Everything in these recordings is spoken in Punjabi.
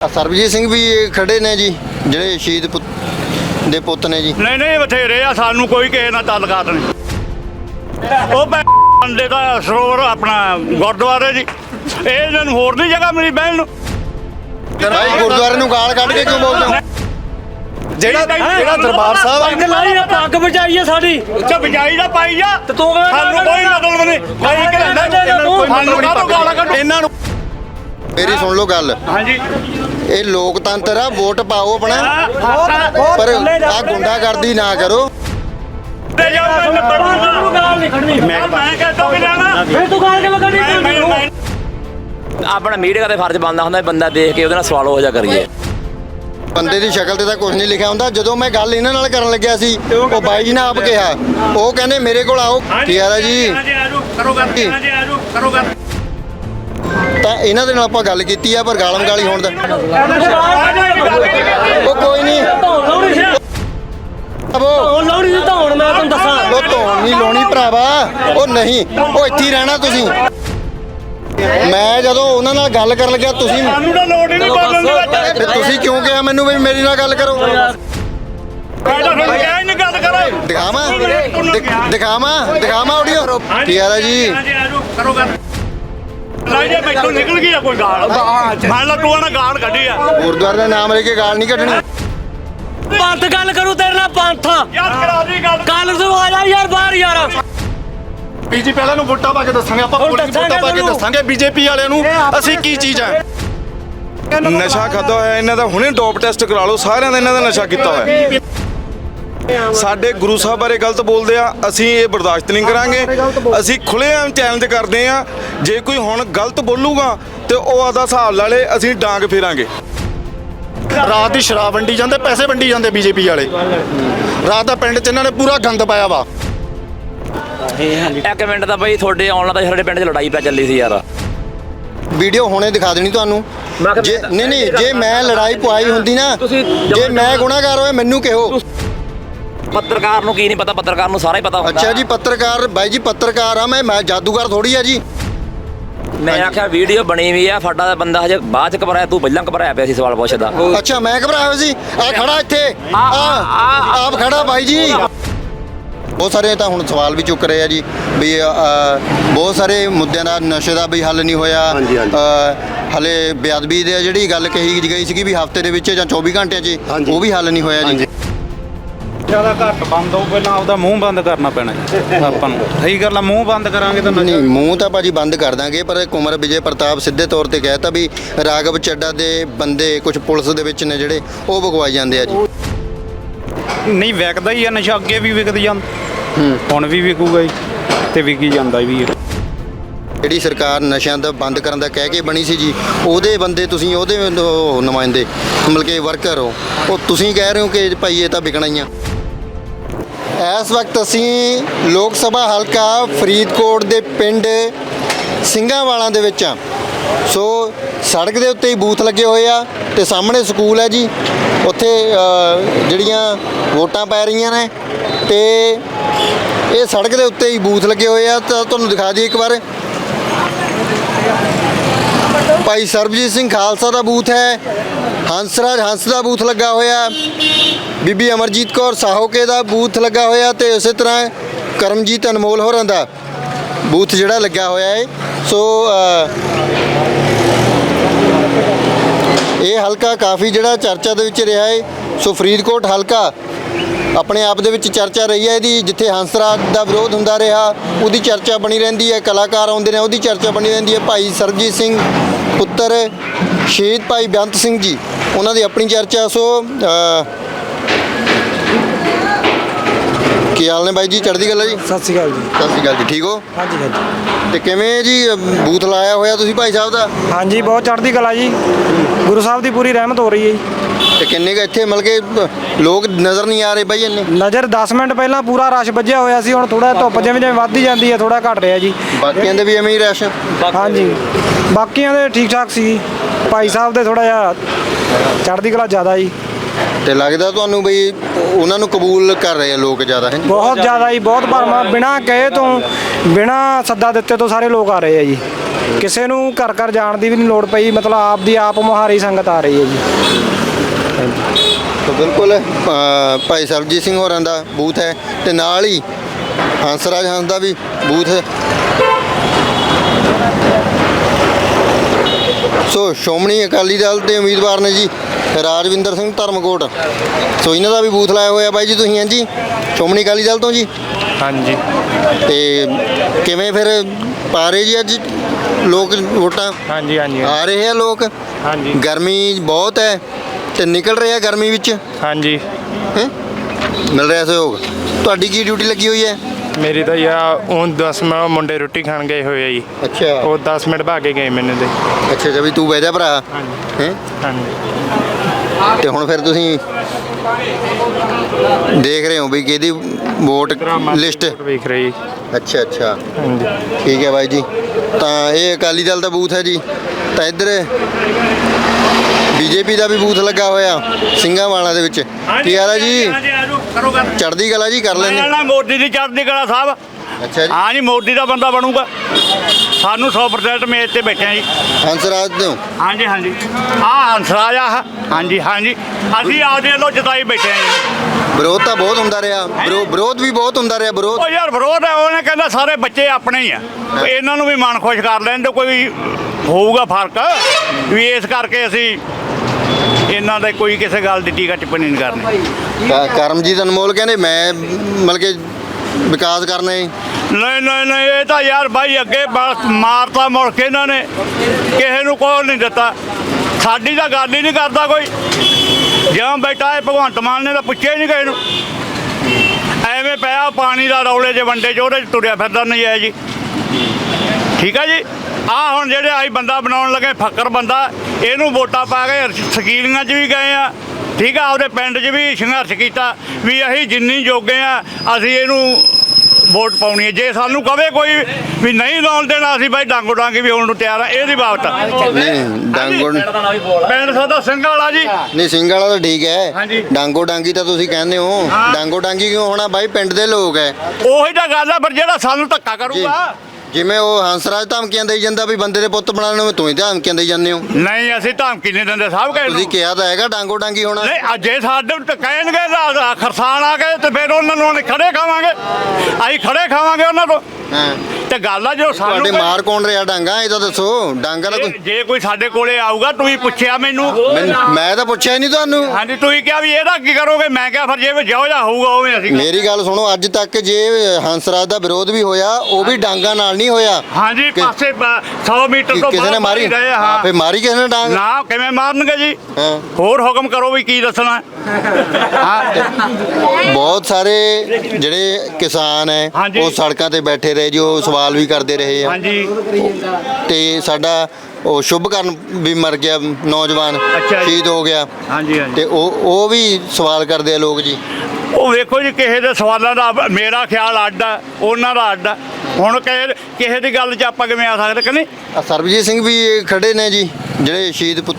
ਸਰਬਜੀਤ ਸਿੰਘ ਵੀ ਇਹ ਖੜੇ ਨੇ ਜੀ ਜਿਹੜੇ ਸ਼ਹੀਦ ਪੁੱਤ ਦੇ ਪੁੱਤ ਨੇ ਜੀ। ਨਹੀਂ ਨਹੀਂ ਬਥੇਰੇ ਆ ਸਾਨੂੰ ਕੋਈ ਕਿਸੇ ਨਾਲ ਤਾਲੁਕਾਤ ਨਹੀਂ। ਉਹ ਬੰਦੇ ਦਾ ਸਰੋਵਰ ਆਪਣਾ ਗੁਰਦੁਆਰੇ ਜੀ। ਇਹ ਇਹਨਾਂ ਨੂੰ ਹੋਰ ਨਹੀਂ ਜਗ੍ਹਾ ਮਿਲੀ ਬਹਿਣ ਨੂੰ। ਭਾਈ ਗੁਰਦੁਆਰੇ ਨੂੰ ਗਾਲ ਕੱਢ ਕੇ ਕਿਉਂ ਬੋਲਦੇ ਹੋ? ਜਿਹੜਾ ਜਿਹੜਾ ਦਰਬਾਰ ਸਾਹਿਬ ਪੱਗ ਲਾਈ ਆ ਪੱਗ ਬਚਾਈ ਆ ਸਾਡੀ। ਉੱਥੇ ਬਿਜਾਈ ਦਾ ਪਾਈ ਜਾ ਤੇ ਤੂੰ ਕਹਿੰਦਾ ਸਾਨੂੰ ਕੋਈ ਮਤਲਬ ਨਹੀਂ। ਕੋਈ ਕਹਿੰਦਾ ਇਹਨਾਂ ਨੂੰ ਇਹਨਾਂ ਨੂੰ ਮੇਰੀ ਸੁਣ ਲਓ ਗੱਲ। ਹਾਂਜੀ। ਇਹ ਲੋਕਤੰਤਰ ਆ ਵੋਟ ਪਾਓ ਆਪਣਾ। ਪਰ ਆ ਗੁੰਡਾਗਰਦੀ ਨਾ ਕਰੋ। ਤੇ ਜਾ ਮੈਂ ਖੜਨੀ। ਮੈਂ ਮੈਂ ਕਹਿੰਦਾ ਕਿ ਜਾਣਾ ਫਿਰ ਤੂੰ ਗਾਲ ਕਿਵੇਂ ਮੈਂ ਆਪਣਾ ਮੀਡੀਆ ਦਾ ਫਰਜ਼ ਬਣਦਾ ਹੁੰਦਾ ਬੰਦਾ ਦੇਖ ਕੇ ਉਹਦੇ ਨਾਲ ਸਵਾਲ ਹੋ ਜਾ ਕਰੀਏ। ਬੰਦੇ ਦੀ ਸ਼ਕਲ ਤੇ ਤਾਂ ਕੁਝ ਨਹੀਂ ਲਿਖਿਆ ਹੁੰਦਾ। ਜਦੋਂ ਮੈਂ ਗੱਲ ਇਹਨਾਂ ਨਾਲ ਕਰਨ ਲੱਗਿਆ ਸੀ ਉਹ ਬਾਈ ਜੀ ਨੇ ਆਪ ਕਿਹਾ। ਉਹ ਕਹਿੰਦੇ ਮੇਰੇ ਕੋਲ ਆਓ। ਕੀ ਹੈ ਜੀ? ਕਰੋ ਗੱਲ ਕਰੋ ਗੱਲ। ਤਾਂ ਇਹਨਾਂ ਦੇ ਨਾਲ ਆਪਾਂ ਗੱਲ ਕੀਤੀ ਆ ਪਰ ਗਾਲਮ ਗਾਲੀ ਹੋਣ ਦਾ। ਉਹ ਉਹ ਕੋਈ ਨਹੀਂ। ਧੌਣ ਲਾਉਣੀ ਅਬੋ। ਧੌਣ ਮੈਂ ਤੈਨੂੰ ਦੱਸਾਂ ਉਹ ਧੌਣ ਨਹੀਂ ਲਾਉਣੀ ਭਰਾਵਾ। ਉਹ ਨਹੀਂ। ਉਹ ਇੱਥੇ ਹੀ ਰਹਿਣਾ ਤੁਸੀਂ। ਮੈਂ ਜਦੋਂ ਉਹਨਾਂ ਨਾਲ ਗੱਲ ਕਰਨ ਲੱਗਿਆ ਤੁਸੀਂ ਸਾਨੂੰ ਤਾਂ ਲੋੜ ਹੀ ਨਹੀਂ ਬੋਲਣ ਦੀ ਤੇ ਤੁਸੀਂ ਕਿਉਂ ਕਿਹਾ ਮੈਨੂੰ ਵੀ ਮੇਰੀ ਨਾਲ ਗੱਲ ਕਰੋ? ਤੁਹਾਨੂੰ ਨਹੀਂ ਦਿਖਾਵਾਂ? ਤੁਹਾਨੂੰ। ਦਿਖਾਵਾਂ? ਦਿਖਾਵਾਂ ਆਡੀਓ ਕੀ ਹੈ ਜੀ? ਕਰੋ ਗੱਲ। ਲੈ ਜੇ ਮੈਥੋਂ ਨਿਕਲ ਗਈ ਆ ਕੋਈ ਗਾਲ। ਮੰਨ ਲਾ ਤੂੰ ਨਾ ਗਾਲ ਕੱਢੀ ਆ। ਗੁਰਦੁਆਰੇ ਦਾ ਨਾਮ ਲੈ ਕੇ ਗਾਲ ਨਹੀਂ ਕੱਢਣੀ। ਪੰਥ ਗੱਲ ਕਰੂ ਤੇਰੇ ਨਾਲ ਪੰਥ। ਯਾਰ ਕਰਾ ਦੀ ਗੱਲ। ਕੱਲ ਤੂੰ ਆ ਜਾ ਯਾਰ ਬਾਹਰ ਯਾਰ। ਬੀਜੇਪੀ ਵਾਲਿਆਂ ਨੂੰ ਵੋਟਾਂ ਪਾ ਕੇ ਦੱਸਾਂਗੇ ਆਪਾਂ ਹੁਣ ਪੁਲਿਸ ਵੋਟਾਂ ਪਾ ਕੇ ਦੱਸਾਂਗੇ ਦੱਸਾਂਗੇ ਬੀਜੇਪੀ ਵਾਲਿਆਂ ਨੂੰ ਅਸੀਂ ਕੀ ਚੀਜ਼ ਨਸ਼ਾ ਖਾਦਾ ਹੋਇਆ ਇਹਨਾਂ ਦਾ ਹੁਣੇ ਡੋਪ ਟੈਸਟ ਕਰਾ ਲਓ ਸਾਰਿਆਂ ਦਾ ਇਹਨਾਂ ਦਾ ਨਸ਼ਾ ਕੀਤਾ ਹੋਇਆ। ਸਾਡੇ ਗੁਰੂ ਸਾਹਿਬ ਬਾਰੇ ਗਲਤ ਬੋਲਦੇ ਆ ਅਸੀਂ ਇਹ ਬਰਦਾਸ਼ਤ ਨਹੀਂ ਕਰਾਂਗੇ। ਅਸੀਂ ਖੁੱਲ੍ਹੇਆਮ ਚੈਲੰਜ ਕਰਦੇ ਆ ਜੇ ਕੋਈ ਹੁਣ ਗਲਤ ਬੋਲੂਗਾ ਤੇ ਉਹ ਆਦਾ ਹਿਸਾਬ ਲਾ ਲੇ ਅਸੀਂ ਡਾਂਗ ਫੇਰਾਂਗੇ। ਰਾਤ ਦੀ ਸ਼ਰਾਬ ਵੰਡੀ ਜਾਂਦੇ ਪੈਸੇ ਵੰਡੀ ਜਾਂਦੇ ਬੀਜੇਪੀ ਵਾਲੇ। ਰਾਤ ਦਾ ਪਿੰਡ 'ਚ ਇਹਨਾਂ ਨੇ ਪੂਰਾ ਗੰਦ ਪਾਇਆ ਵਾ। ਇੱਕ ਮਿੰਟ ਦਾ ਬਈ ਤੁਹਾਡੇ ਆਉਣ ਦਾ ਸਾਡੇ ਪਿੰਡ 'ਚ ਲੜਾਈ ਪੈ ਚੱਲੀ ਸੀ ਯਾਰ। ਵੀਡੀਓ ਹੁਣੇ ਦਿਖਾ ਦੇਣੀ ਤੁਹਾਨੂੰ। ਜੇ ਨਹੀਂ ਨਹੀਂ ਜੇ ਮੈਂ ਲੜਾਈ ਪਵਾਈ ਹੁੰਦੀ ਨਾ ਜੇ ਮੈਂ ਗੁਨਾਹਗਾਰ ਹੋਇਆ ਮੈਨੂੰ ਕਿਹੋ? ਪੱਤਰਕਾਰ ਨੂੰ ਕੀ ਨਹੀਂ ਪਤਾ ਪੱਤਰਕਾਰ ਨੂੰ ਸਾਰਾ ਹੀ ਪਤਾ ਹੁੰਦਾ। ਅੱਛਾ ਜੀ ਪੱਤਰਕਾਰ ਬਾਈ ਜੀ ਪੱਤਰਕਾਰ ਆ ਮੈਂ ਮੈਂ ਜਾਦੂਗਰ ਥੋੜੀ ਆ ਜੀ। ਮੈਂ ਆਖਿਆ ਵੀਡੀਓ ਬਣੀ ਵੀ ਆ ਸਾਡਾ ਬੰਦਾ ਹਜੇ ਬਾਅਦ ਚ ਘਬਰਾਇਆ ਤੂੰ ਪਹਿਲਾਂ ਘਬਰਾਇਆ ਪਿਆ ਸੀ ਸਵਾਲ ਪੁੱਛਦਾ। ਅੱਛਾ ਮੈਂ ਘਬਰਾਇਆ ਹੋਇਆ ਸੀ। ਆ ਖੜਾ ਇੱਥੇ। ਆ ਆਪ ਖੜਾ ਬਾਈ ਜੀ। ਬਹੁਤ ਸਾਰੇ ਤਾਂ ਹੁਣ ਸਵਾਲ ਵੀ ਚੁੱਕ ਰਹੇ ਆ ਜੀ ਵੀ ਬਹੁਤ ਸਾਰੇ ਮੁੱਦਿਆਂ ਦਾ ਨਸ਼ੇ ਦਾ ਵੀ ਹੱਲ ਨਹੀਂ ਹੋਇਆ। ਹਲੇ ਬੇਅਦਬੀ ਦੇ ਜਿਹੜੀ ਗੱਲ ਕਹੀ ਗਈ ਸੀਗੀ ਵੀ ਹਫ਼ਤੇ ਦੇ ਵਿੱਚ ਜਾਂ 24 ਘੰਟਿਆਂ 'ਚ ਉਹ ਵੀ ਹੱਲ ਨਹੀਂ ਹੋਇਆ ਜੀ। ਜ਼ਿਆਦਾ ਘੱਟ ਬੰਦ ਹੋ ਪਹਿਲਾਂ ਆਪਦਾ ਮੂੰਹ ਬੰਦ ਕਰਨਾ ਪੈਣਾ ਜੀ ਆਪਾਂ ਨੂੰ। ਸਹੀ ਗੱਲ ਆ ਮੂੰਹ ਬੰਦ ਕਰਾਂਗੇ ਤਾਂ ਨਹੀਂ ਮੂੰਹ ਤਾਂ ਭਾਜੀ ਬੰਦ ਕਰ ਦਾਂਗੇ ਪਰ ਕੁਮਰ ਵਿਜੇ ਪ੍ਰਤਾਪ ਸਿੱਧੇ ਤੌਰ ਤੇ ਕਹਿਤਾ ਵੀ ਰਾਗਵ ਚੱਡਾ ਦੇ ਬੰਦੇ ਕੁਝ ਪੁਲਿਸ ਦੇ ਵਿੱਚ ਨੇ ਜਿਹੜੇ ਉਹ ਭਗਵਾਈ ਜਾਂਦੇ ਆ ਜੀ। ਨਹੀਂ ਵਿਕਦਾ ਹੀ ਆ ਨਸ਼ਾ ਅੱਗੇ ਵੀ ਵਿਕਦ ਜਾਂਦਾ। ਹੁਣ ਵੀ ਵਿਕੂਗਾ ਜੀ ਤੇ ਵਿਕੀ ਜਾਂਦਾ ਵੀ ਹੈ ਜਿਹੜੀ ਸਰਕਾਰ ਨਸ਼ਿਆਂ ਦਾ ਬੰਦ ਕਰਨ ਦਾ ਕਹਿ ਕੇ ਬਣੀ ਸੀ ਜੀ ਉਹਦੇ ਬੰਦੇ ਤੁਸੀਂ ਉਹਦੇ ਉਹ ਨੁਮਾਇੰਦੇ ਮਤਲਬ ਕਿ ਵਰਕਰ ਹੋ। ਉਹ ਤੁਸੀਂ ਕਹਿ ਰਹੇ ਹੋ ਕਿ ਭਾਈ ਇਹ ਤਾਂ ਵਿਕਣਾ ਹੀ ਆ। ਇਸ ਵਕਤ ਅਸੀਂ ਲੋਕ ਸਭਾ ਹਲਕਾ ਫਰੀਦਕੋਟ ਦੇ ਪਿੰਡ ਸਿੰਘਾਂਵਾਲਾ ਦੇ ਵਿੱਚ ਆ ਸੋ ਸੜਕ ਦੇ ਉੱਤੇ ਹੀ ਬੂਥ ਲੱਗੇ ਹੋਏ ਆ ਤੇ ਸਾਹਮਣੇ ਸਕੂਲ ਹੈ ਜੀ। ਉੱਥੇ ਜਿਹੜੀਆਂ ਵੋਟਾਂ ਪੈ ਰਹੀਆਂ ਨੇ ਤੇ ਇਹ ਸੜਕ ਦੇ ਉੱਤੇ ਹੀ ਬੂਥ ਲੱਗੇ ਹੋਏ ਆ। ਤਾਂ ਤੁਹਾਨੂੰ ਦਿਖਾ ਦਈਏ ਇੱਕ ਵਾਰ। ਭਾਈ ਸਰਬਜੀਤ ਸਿੰਘ ਖਾਲਸਾ ਦਾ ਬੂਥ ਹੈ। ਹੰਸਰਾਜ, ਹੰਸ ਦਾ ਬੂਥ ਲੱਗਾ ਹੋਇਆ ਬੀਬੀ ਅਮਰਜੀਤ ਕੌਰ ਸਾਹੋਕੇ ਦਾ ਬੂਥ ਲੱਗਾ ਹੋਇਆ ਤੇ ਉਸੇ ਤਰ੍ਹਾਂ ਕਰਮਜੀਤ ਅਨਮੋਲ ਹੋਰਾਂ ਦਾ ਬੂਥ ਜਿਹੜਾ ਲੱਗਾ ਹੋਇਆ ਹੈ। ਸੋ ਇਹ ਹਲਕਾ ਕਾਫੀ ਜਿਹੜਾ ਚਰਚਾ ਦੇ ਵਿੱਚ ਰਿਹਾ ਹੈ। ਸੋ ਫਰੀਦਕੋਟ ਹਲਕਾ ਆਪਣੇ ਆਪ ਦੇ ਵਿੱਚ ਚਰਚਾ ਰਹੀ ਹੈ ਇਹਦੀ, ਜਿੱਥੇ ਹੰਸਰਾਜ ਦਾ ਵਿਰੋਧ ਹੁੰਦਾ ਰਿਹਾ, ਉਹਦੀ ਚਰਚਾ ਬਣੀ ਰਹਿੰਦੀ ਹੈ, ਕਲਾਕਾਰ ਆਉਂਦੇ ਨੇ, ਉਹਦੀ ਚਰਚਾ ਬਣੀ ਰਹਿੰਦੀ ਹੈ। ਭਾਈ ਸਰਬਜੀਤ ਸਿੰਘ ਪੁੱਤਰ ਸ਼ਹੀਦ ਭਾਈ ਬੇਅੰਤ ਸਿੰਘ ਜੀ ਉਹਨਾਂ ਦੀ ਆਪਣੀ ਚਰਚਾ ਸੋ ਕੀ ਹਾਲ ਨੇ ਬਾਈ ਜੀ? ਚੜ੍ਹਦੀ ਗੱਲ ਹੈ ਜੀ? ਸਤਿ ਸ਼੍ਰੀ ਅਕਾਲ ਜੀ। ਸਤਿ ਸ਼੍ਰੀ ਅਕਾਲ ਜੀ ਠੀਕ ਹੋ? ਹਾਂਜੀ ਹਾਂਜੀ। ਤੇ ਕਿਵੇਂ ਜੀ ਬੂਥ ਲਾਇਆ ਹੋਇਆ ਤੁਸੀਂ ਭਾਈ ਸਾਹਿਬ ਦਾ? ਹਾਂਜੀ ਬਹੁਤ ਚੜ੍ਹਦੀ ਕਲਾ ਜੀ। ਗੁਰੂ ਸਾਹਿਬ ਦੀ ਪੂਰੀ ਰਹਿਮਤ ਹੋ ਰਹੀ ਹੈ ਜੀ। ਕਿੰਨੇ ਕੁ ਇੱਥੇ ਮਤਲਬ ਕਿ ਲੋਕ ਨਜ਼ਰ ਨਹੀਂ ਆ ਰਹੇ ਬਾਈ ਇੰਨੇ? ਨਜ਼ਰ 10 ਮਿੰਟ ਪਹਿਲਾਂ ਪੂਰਾ ਰਸ਼ ਵੱਜਿਆ ਹੋਇਆ ਸੀ ਹੁਣ ਥੋੜਾ ਧੁੱਪ ਜਿਵੇਂ ਜਿਵੇਂ ਵੱਧਦੀ ਜਾਂਦੀ ਹੈ ਥੋੜਾ ਘਟ ਰਿਹਾ ਜੀ। ਬਾਕੀਆਂ ਦੇ ਵੀ ਐਵੇਂ ਹੀ ਰਸ਼? ਹਾਂਜੀ। ਬਾਕੀਆਂ ਦੇ ਠੀਕ ਠਾਕ ਸੀ। ਭਾਈ ਸਾਹਿਬ ਦੇ ਥੋੜਾ ਜਿਹਾ ਚੜ੍ਹਦੀ ਕਲਾ ਜ਼ਿਆਦਾ ਜੀ। ਤੇ ਲੱਗਦਾ ਤੁਹਾਨੂੰ ਬਈ ਉਹਨਾਂ ਨੂੰ ਕਬੂਲ ਕਰ ਰਹੇ ਆ ਲੋਕ ਜ਼ਿਆਦਾ ਹੈ ਬਹੁਤ ਜ਼ਿਆਦਾ ਜੀ ਬਹੁਤ ਭਰਮਾ। ਬਿਨਾਂ ਕਹੇ ਤੋਂ ਬਿਨਾਂ ਸੱਦਾ ਦਿੱਤੇ ਤੋਂ ਸਾਰੇ ਲੋਕ ਆ ਰਹੇ ਆ ਜੀ। ਕਿਸੇ ਨੂੰ ਘਰ ਘਰ ਜਾਣ ਦੀ ਵੀ ਨਹੀਂ ਲੋੜ ਪਈ ਮਤਲਬ ਆਪ ਦੀ ਆਪ ਮੁਹਾਰੀ ਸੰਗਤ ਆ ਰਹੀ ਹੈ ਜੀ। ਤਾਂ ਬਿਲਕੁਲ ਭਾਈ ਸਰਬਜੀਤ ਸਿੰਘ ਹੋਰਾਂ ਦਾ ਬੂਥ ਹੈ ਤੇ ਨਾਲ ਹੀ ਹੰਸਰਾਜ ਹੰਸ ਦਾ ਵੀ ਬੂਥ ਹੈ। ਸੋ ਸ਼੍ਰੋਮਣੀ ਅਕਾਲੀ ਦਲ ਦੇ ਉਮੀਦਵਾਰ ਨੇ ਜੀ ਰਾਜਵਿੰਦਰ ਸਿੰਘ ਧਰਮਕੋਟ। ਸੋ ਇਹਨਾਂ ਦਾ ਵੀ ਬੂਥ ਲਾਇਆ ਹੋਇਆ ਬਾਈ ਜੀ ਤੁਸੀਂ ਹਾਂ ਜੀ? ਸ਼੍ਰੋਮਣੀ ਅਕਾਲੀ ਦਲ ਤੋਂ ਜੀ? ਹਾਂਜੀ। ਤੇ ਕਿਵੇਂ ਫਿਰ ਪਾ ਰਹੇ ਜੀ ਅੱਜ ਲੋਕ ਵੋਟਾਂ? ਹਾਂਜੀ ਹਾਂਜੀ। ਆ ਰਹੇ ਆ ਲੋਕ? ਹਾਂਜੀ। ਗਰਮੀ ਬਹੁਤ ਹੈ। ਤੇ ਨਿਕਲ ਰਹੇ ਆ ਗਰਮੀ ਵਿੱਚ? ਹਾਂਜੀ। ਹੈਂ? ਮਿਲ ਰਿਹਾ ਸਹਿਯੋਗ? ਤੁਹਾਡੀ ਕੀ ਡਿਊਟੀ ਲੱਗੀ ਹੋਈ ਹੈ? ਮੇਰੀ ਤਾਂ ਯਾ ਉਹ 10 ਮੈਂ ਮੁੰਡੇ ਰੋਟੀ ਖਾਣ ਗਏ ਹੋਏ ਆ ਜੀ। ਅੱਛਾ। ਉਹ 10 ਮਿੰਟ ਭਾਗੇ ਗਏ ਮੈਨੂੰ ਦੇ ਅੱਛਾ ਅੱਛਾ ਵੀ ਤੂੰ ਬਹਿ ਜਾ ਭਰਾ। ਹਾਂਜੀ। ਹੈਂ? ਹਾਂਜੀ। ਤੇ ਹੁਣ ਫਿਰ ਤੁਸੀਂ ਦੇਖ ਰਹੇ ਹੋ ਵੀ ਕਿਹਦੀ ਵੋਟ ਲਿਸਟ ਵੇਖ ਰਹੀ ਅੱਛਾ ਅੱਛਾ। ਹਾਂਜੀ। ਠੀਕ ਹੈ ਬਾਈ ਜੀ। ਤਾਂ ਇਹ ਅਕਾਲੀ ਦਲ ਦਾ ਬੂਥ ਹੈ ਜੀ। ਤਾਂ ਇੱਧਰ ਬੀਜੇਪੀ ਦਾ ਵੀ ਬੂਥ ਲੱਗਾ ਹੋਇਆ ਸਿੰਘਾਂ ਵਾਲਾ ਦੇ ਵਿੱਚ। ਕੀ ਹਾਲ ਹੈ ਜੀ? ਕਰੋ ਗੱਲ। ਚੜ੍ਹਦੀ ਕਲਾ ਜੀ ਕਰ ਲੈਂਦੇ। ਨਾ ਮੋਦੀ ਦੀ ਚੜ੍ਹਦੀ ਕਲਾ ਸਾਹਿਬ। ਅੱਛਾ ਜੀ। ਹਾਂ ਜੀ ਮੋਦੀ ਦਾ ਬੰਦਾ ਬਣੂਗਾ। ਸਾਨੂੰ 100% ਮੇਜ਼ ਤੇ ਬੈਠੇ ਆ ਜੀ। ਹੰਸਰਾਜ ਤੋਂ? ਹਾਂਜੀ ਹਾਂਜੀ। ਆਹ ਹੰਸਰਾਜ ਆ। ਹਾਂਜੀ ਹਾਂਜੀ। ਅਸੀਂ ਆਪਦੇ ਵੱਲੋਂ ਜਿਤਾਈ ਬੈਠੇ ਆ ਜੀ। ਵਿਰੋਧ ਤਾਂ ਬਹੁਤ ਹੁੰਦਾ ਰਿਹਾ। ਵਿਰੋ- ਵਿਰੋਧ ਵੀ ਬਹੁਤ ਹੁੰਦਾ ਰਿਹਾ ਵਿਰੋਧ। ਉਹ ਯਾਰ ਵਿਰੋਧ ਹੈ ਉਹਨੇ ਕਹਿੰਦਾ ਸਾਰੇ ਬੱਚੇ ਆਪਣੇ ਹੀ ਆ। ਇਹਨਾਂ ਨੂੰ ਵੀ ਮਨ ਖੁਸ਼ ਕਰ ਲੈਣ ਤੇ ਕੋਈ ਹੋਊਗਾ ਫ਼ਰਕ। ਵੀ ਇਸ ਕਰਕੇ ਅਸੀਂ ਇਹਨਾਂ ਦੇ ਕੋਈ ਕਿਸੇ ਗੱਲ ਦੀ ਟੀਕਾ ਟਿੱਪਣੀ ਨਹੀਂ ਕਰਨੀ। ਕਰਮਜੀਤ ਅਨਮੋਲ ਕਹਿੰਦੇ ਮੈਂ ਮਤਲਬ ਕਿ ਵਿਕਾਸ ਕਰਨਾ ਹੈ ਨਹੀਂ ਨਹੀਂ ਨਹੀਂ ਇਹ ਤਾਂ ਯਾਰ ਬਾਈ ਅੱਗੇ ਬਸ ਮਾਰਤਾ ਮੁੜ ਕੇ ਇਹਨਾਂ ਨੇ ਕਿਸੇ ਨੂੰ ਕੋਲ ਨਹੀਂ ਦਿੱਤਾ। ਸਾਡੀ ਤਾਂ ਗੱਲ ਹੀ ਨਹੀਂ ਕਰਦਾ ਕੋਈ। ਜਿਉਂ ਬੈਠਾ ਹੈ ਭਗਵੰਤ ਮਾਨ ਨੇ ਤਾਂ ਪੁੱਛਿਆ ਹੀ ਨਹੀਂ ਕਿਸੇ ਨੂੰ। ਐਵੇਂ ਪਿਆ ਪਾਣੀ ਦਾ ਰੌਲੇ 'ਚ ਵੰਡੇ 'ਚ ਉਹਦੇ 'ਚ ਤੁਰਿਆ ਫਿਰਦਾ ਨਜਾਇਜ਼ ਜੀ ਠੀਕ ਆ ਜੀ? ਆ ਹੁਣ ਜਿਹੜੇ ਆਈ ਬੰਦਾ ਬਣਾਉਣ ਲੱਗੇ ਫੱਕਰ ਬੰਦਾ ਇਹਨੂੰ ਵੋਟਾਂ ਪਾ ਕੇ ਸਕੀਲੀਆਂ 'ਚ ਵੀ ਗਏ ਆ। ਠੀਕ ਆ ਆਪਦੇ ਪਿੰਡ 'ਚ ਵੀ ਸੰਘਰਸ਼ ਕੀਤਾ ਵੀ ਅਸੀਂ ਜਿੰਨੀ ਜੋਗੇ ਆ ਅਸੀਂ ਇਹਨੂੰ ਵੋਟ ਪਾਉਣੀ ਹੈ। ਜੇ ਸਾਨੂੰ ਕਵੇ ਕੋਈ ਵੀ ਨਹੀਂ ਲਾਉਣ ਦੇਣਾ ਅਸੀਂ ਬਾਈ ਡਾਂਗੋ ਡਾਂਗੀ ਵੀ ਹੋਣ ਨੂੰ ਤਿਆਰ ਆ ਇਹਦੀ ਬਾਬਤ ਆ। ਨਹੀਂ ਡਾਂਗੋ ਪਿੰਡ ਸਾਡਾ ਸਿੰਘ ਵਾਲਾ ਜੀ। ਨਹੀਂ ਸਿੰਘ ਵਾਲਾ ਤਾਂ ਠੀਕ ਹੈ। ਡਾਂਗੋ ਡਾਂਗੀ ਤਾਂ ਤੁਸੀਂ ਕਹਿੰਦੇ ਹੋ। ਹਾਂ। ਡਾਂਗੋ ਡਾਂਗੀ ਕਿਉਂ ਹੋਣਾ? ਬਾਈ ਪਿੰਡ ਦੇ ਲੋਕ ਹੈ। ਉਹੀ ਤਾਂ ਗੱਲ ਆ ਪਰ ਜਿਹੜਾ ਸਾਨੂੰ ਧੱਕਾ ਕਰੂਗਾ ਜਿਵੇਂ ਉਹ ਹੰਸਰਾਜ ਧਮਕੀਆਂ ਦੇਈ ਜਾਂਦਾ ਵੀ ਬੰਦੇ ਦੇ ਪੁੱਤ ਬਣਾਉਣ ਨੂੰ ਤੂੰ ਹੀ ਧਮਕੀਆਂ ਦੇਈ ਜਾਂਦੇ ਹੋ। ਨਹੀਂ ਅਸੀਂ ਧਮਕੀ ਨਹੀਂ ਦਿੰਦੇ ਸਭ ਕਹੇ ਤੁਸੀਂ ਕਿਹਾ ਤਾਂ ਹੈਗਾ ਡਾਂਗੋ ਡਾਂਗੀ ਹੋਣਾ। ਨਹੀਂ ਅੱਜ ਸਾਡੇ ਨੂੰ ਕਹਿਣਗੇ ਖਰਸਾਨ ਆ ਗਏ ਤੇ ਫਿਰ ਉਹਨਾਂ ਨੂੰ ਅਸੀਂ ਖੜੇ ਖਾਵਾਂਗੇ। ਅਸੀਂ ਖੜੇ ਖਾਵਾਂਗੇ ਉਹਨਾਂ ਤੋਂ। ਹਾਂ। ਤੇ ਗੱਲ ਆ ਜੋ ਸਾਨੂੰ ਤੁਹਾਡੇ ਮਾਰ ਕੌਣ ਰਿਹਾ ਡਾਂਗਾ? ਇਹ ਤਾਂ ਦੱਸੋ। ਡਾਂਗਾ ਦਾ ਕੋਈ ਜੇ- ਜੇ ਕੋਈ ਸਾਡੇ ਕੋਲੇ ਆਊਗਾ ਤੁਸੀਂ ਪੁੱਛਿਆ ਮੈਨੂੰ। ਮੈਨੂੰ- ਮੈਂ ਤਾਂ ਪੁੱਛਿਆ ਹੀ ਨਹੀਂ ਤੁਹਾਨੂੰ। ਹਾਂਜੀ ਤੁਸੀਂ ਕਿਹਾ ਵੀ ਇਹਦਾ ਕੀ ਕਰੋਗੇ? ਮੈਂ ਕਿਹਾ ਫਿਰ ਜੇ ਜਿਹੋ ਜਿਹਾ ਹੋਊਗਾ ਉਵੇਂ ਅਸੀਂ ਮੇਰੀ ਗੱਲ ਸੁਣੋ ਅੱਜ ਤੱਕ ਜੇ ਹੰਸਰਾਜ ਦਾ ਵਿਰੋਧ ਵੀ ਹੋਇਆ ਉਹ ਵੀ ਡਾਂਗਾ ਨਾਲ ਨਹੀਂ ਹੋਇਆ। ਹਾਂਜੀ ਕਿ- ਪਾਸੇ 100 ਮੀਟਰ ਕਿ- ਤੋਂ ਕਿਸੇ ਨੇ ਮਾਰੀ? ਗਏ ਆ, ਹਾਂ। ਹਾਂ ਫੇ ਮਾਰੀ ਕਿਸੇ ਨੇ ਡਾਂਗ? ਨਾ ਕਿਵੇਂ ਮਾਰਨਗੇ ਜੀ? ਹਾਂ। ਹੋਰ ਹੁਕਮ ਕਰੋ ਵੀ ਕੀ ਦੱਸਣਾ। ਹਾਂ ਬਹੁਤ ਸਾਰੇ ਜਿਹੜੇ ਕਿਸਾਨ ਹੈ ਹਾਂਜੀ। ਉਹ ਸੜਕਾਂ ਤੇ ਬੈਠੇ ਰਹੇ ਜੋ ਸਵਾਲ ਵੀ ਕਰਦੇ ਰਹੇ ਆ। ਹਾਂਜੀ। ਤੇ ਸਾਡਾ ਉਹ ਸ਼ੁਭਕਰਨ ਵੀ ਮਰ ਗਿਆ ਨੌਜਵਾਨ ਅੱਛਾ ਜੀ। ਸ਼ਹੀਦ ਹੋ ਗਿਆ। ਹਾਂਜੀ ਹਾਂਜੀ। ਤੇ ਉਹ ਉਹ ਵੀ ਸਵਾਲ ਕਰਦੇ ਆ ਲੋਕ ਜੀ। ਉਹ ਵੇਖੋ ਜੀ ਕਿਸੇ ਦੇ ਸਵਾਲਾਂ ਦਾ ਮੇਰਾ ਖਿਆਲ ਅੱਡ ਆ ਉਹਨਾਂ ਦਾ ਅੱਡ ਆ। ਹੁਣ ਕਿਸੇ ਕਿਸੇ ਦੀ ਗੱਲ 'ਚ ਆਪਾਂ ਕਿਵੇਂ ਆ ਸਕਦੇ ਕਿ ਨਹੀਂ? ਆਹ ਸਰਬਜੀਤ ਸਿੰਘ ਵੀ ਖੜੇ ਨੇ ਜੀ ਜਿਹੜੇ ਸ਼ਹੀਦ ਪੁੱਤ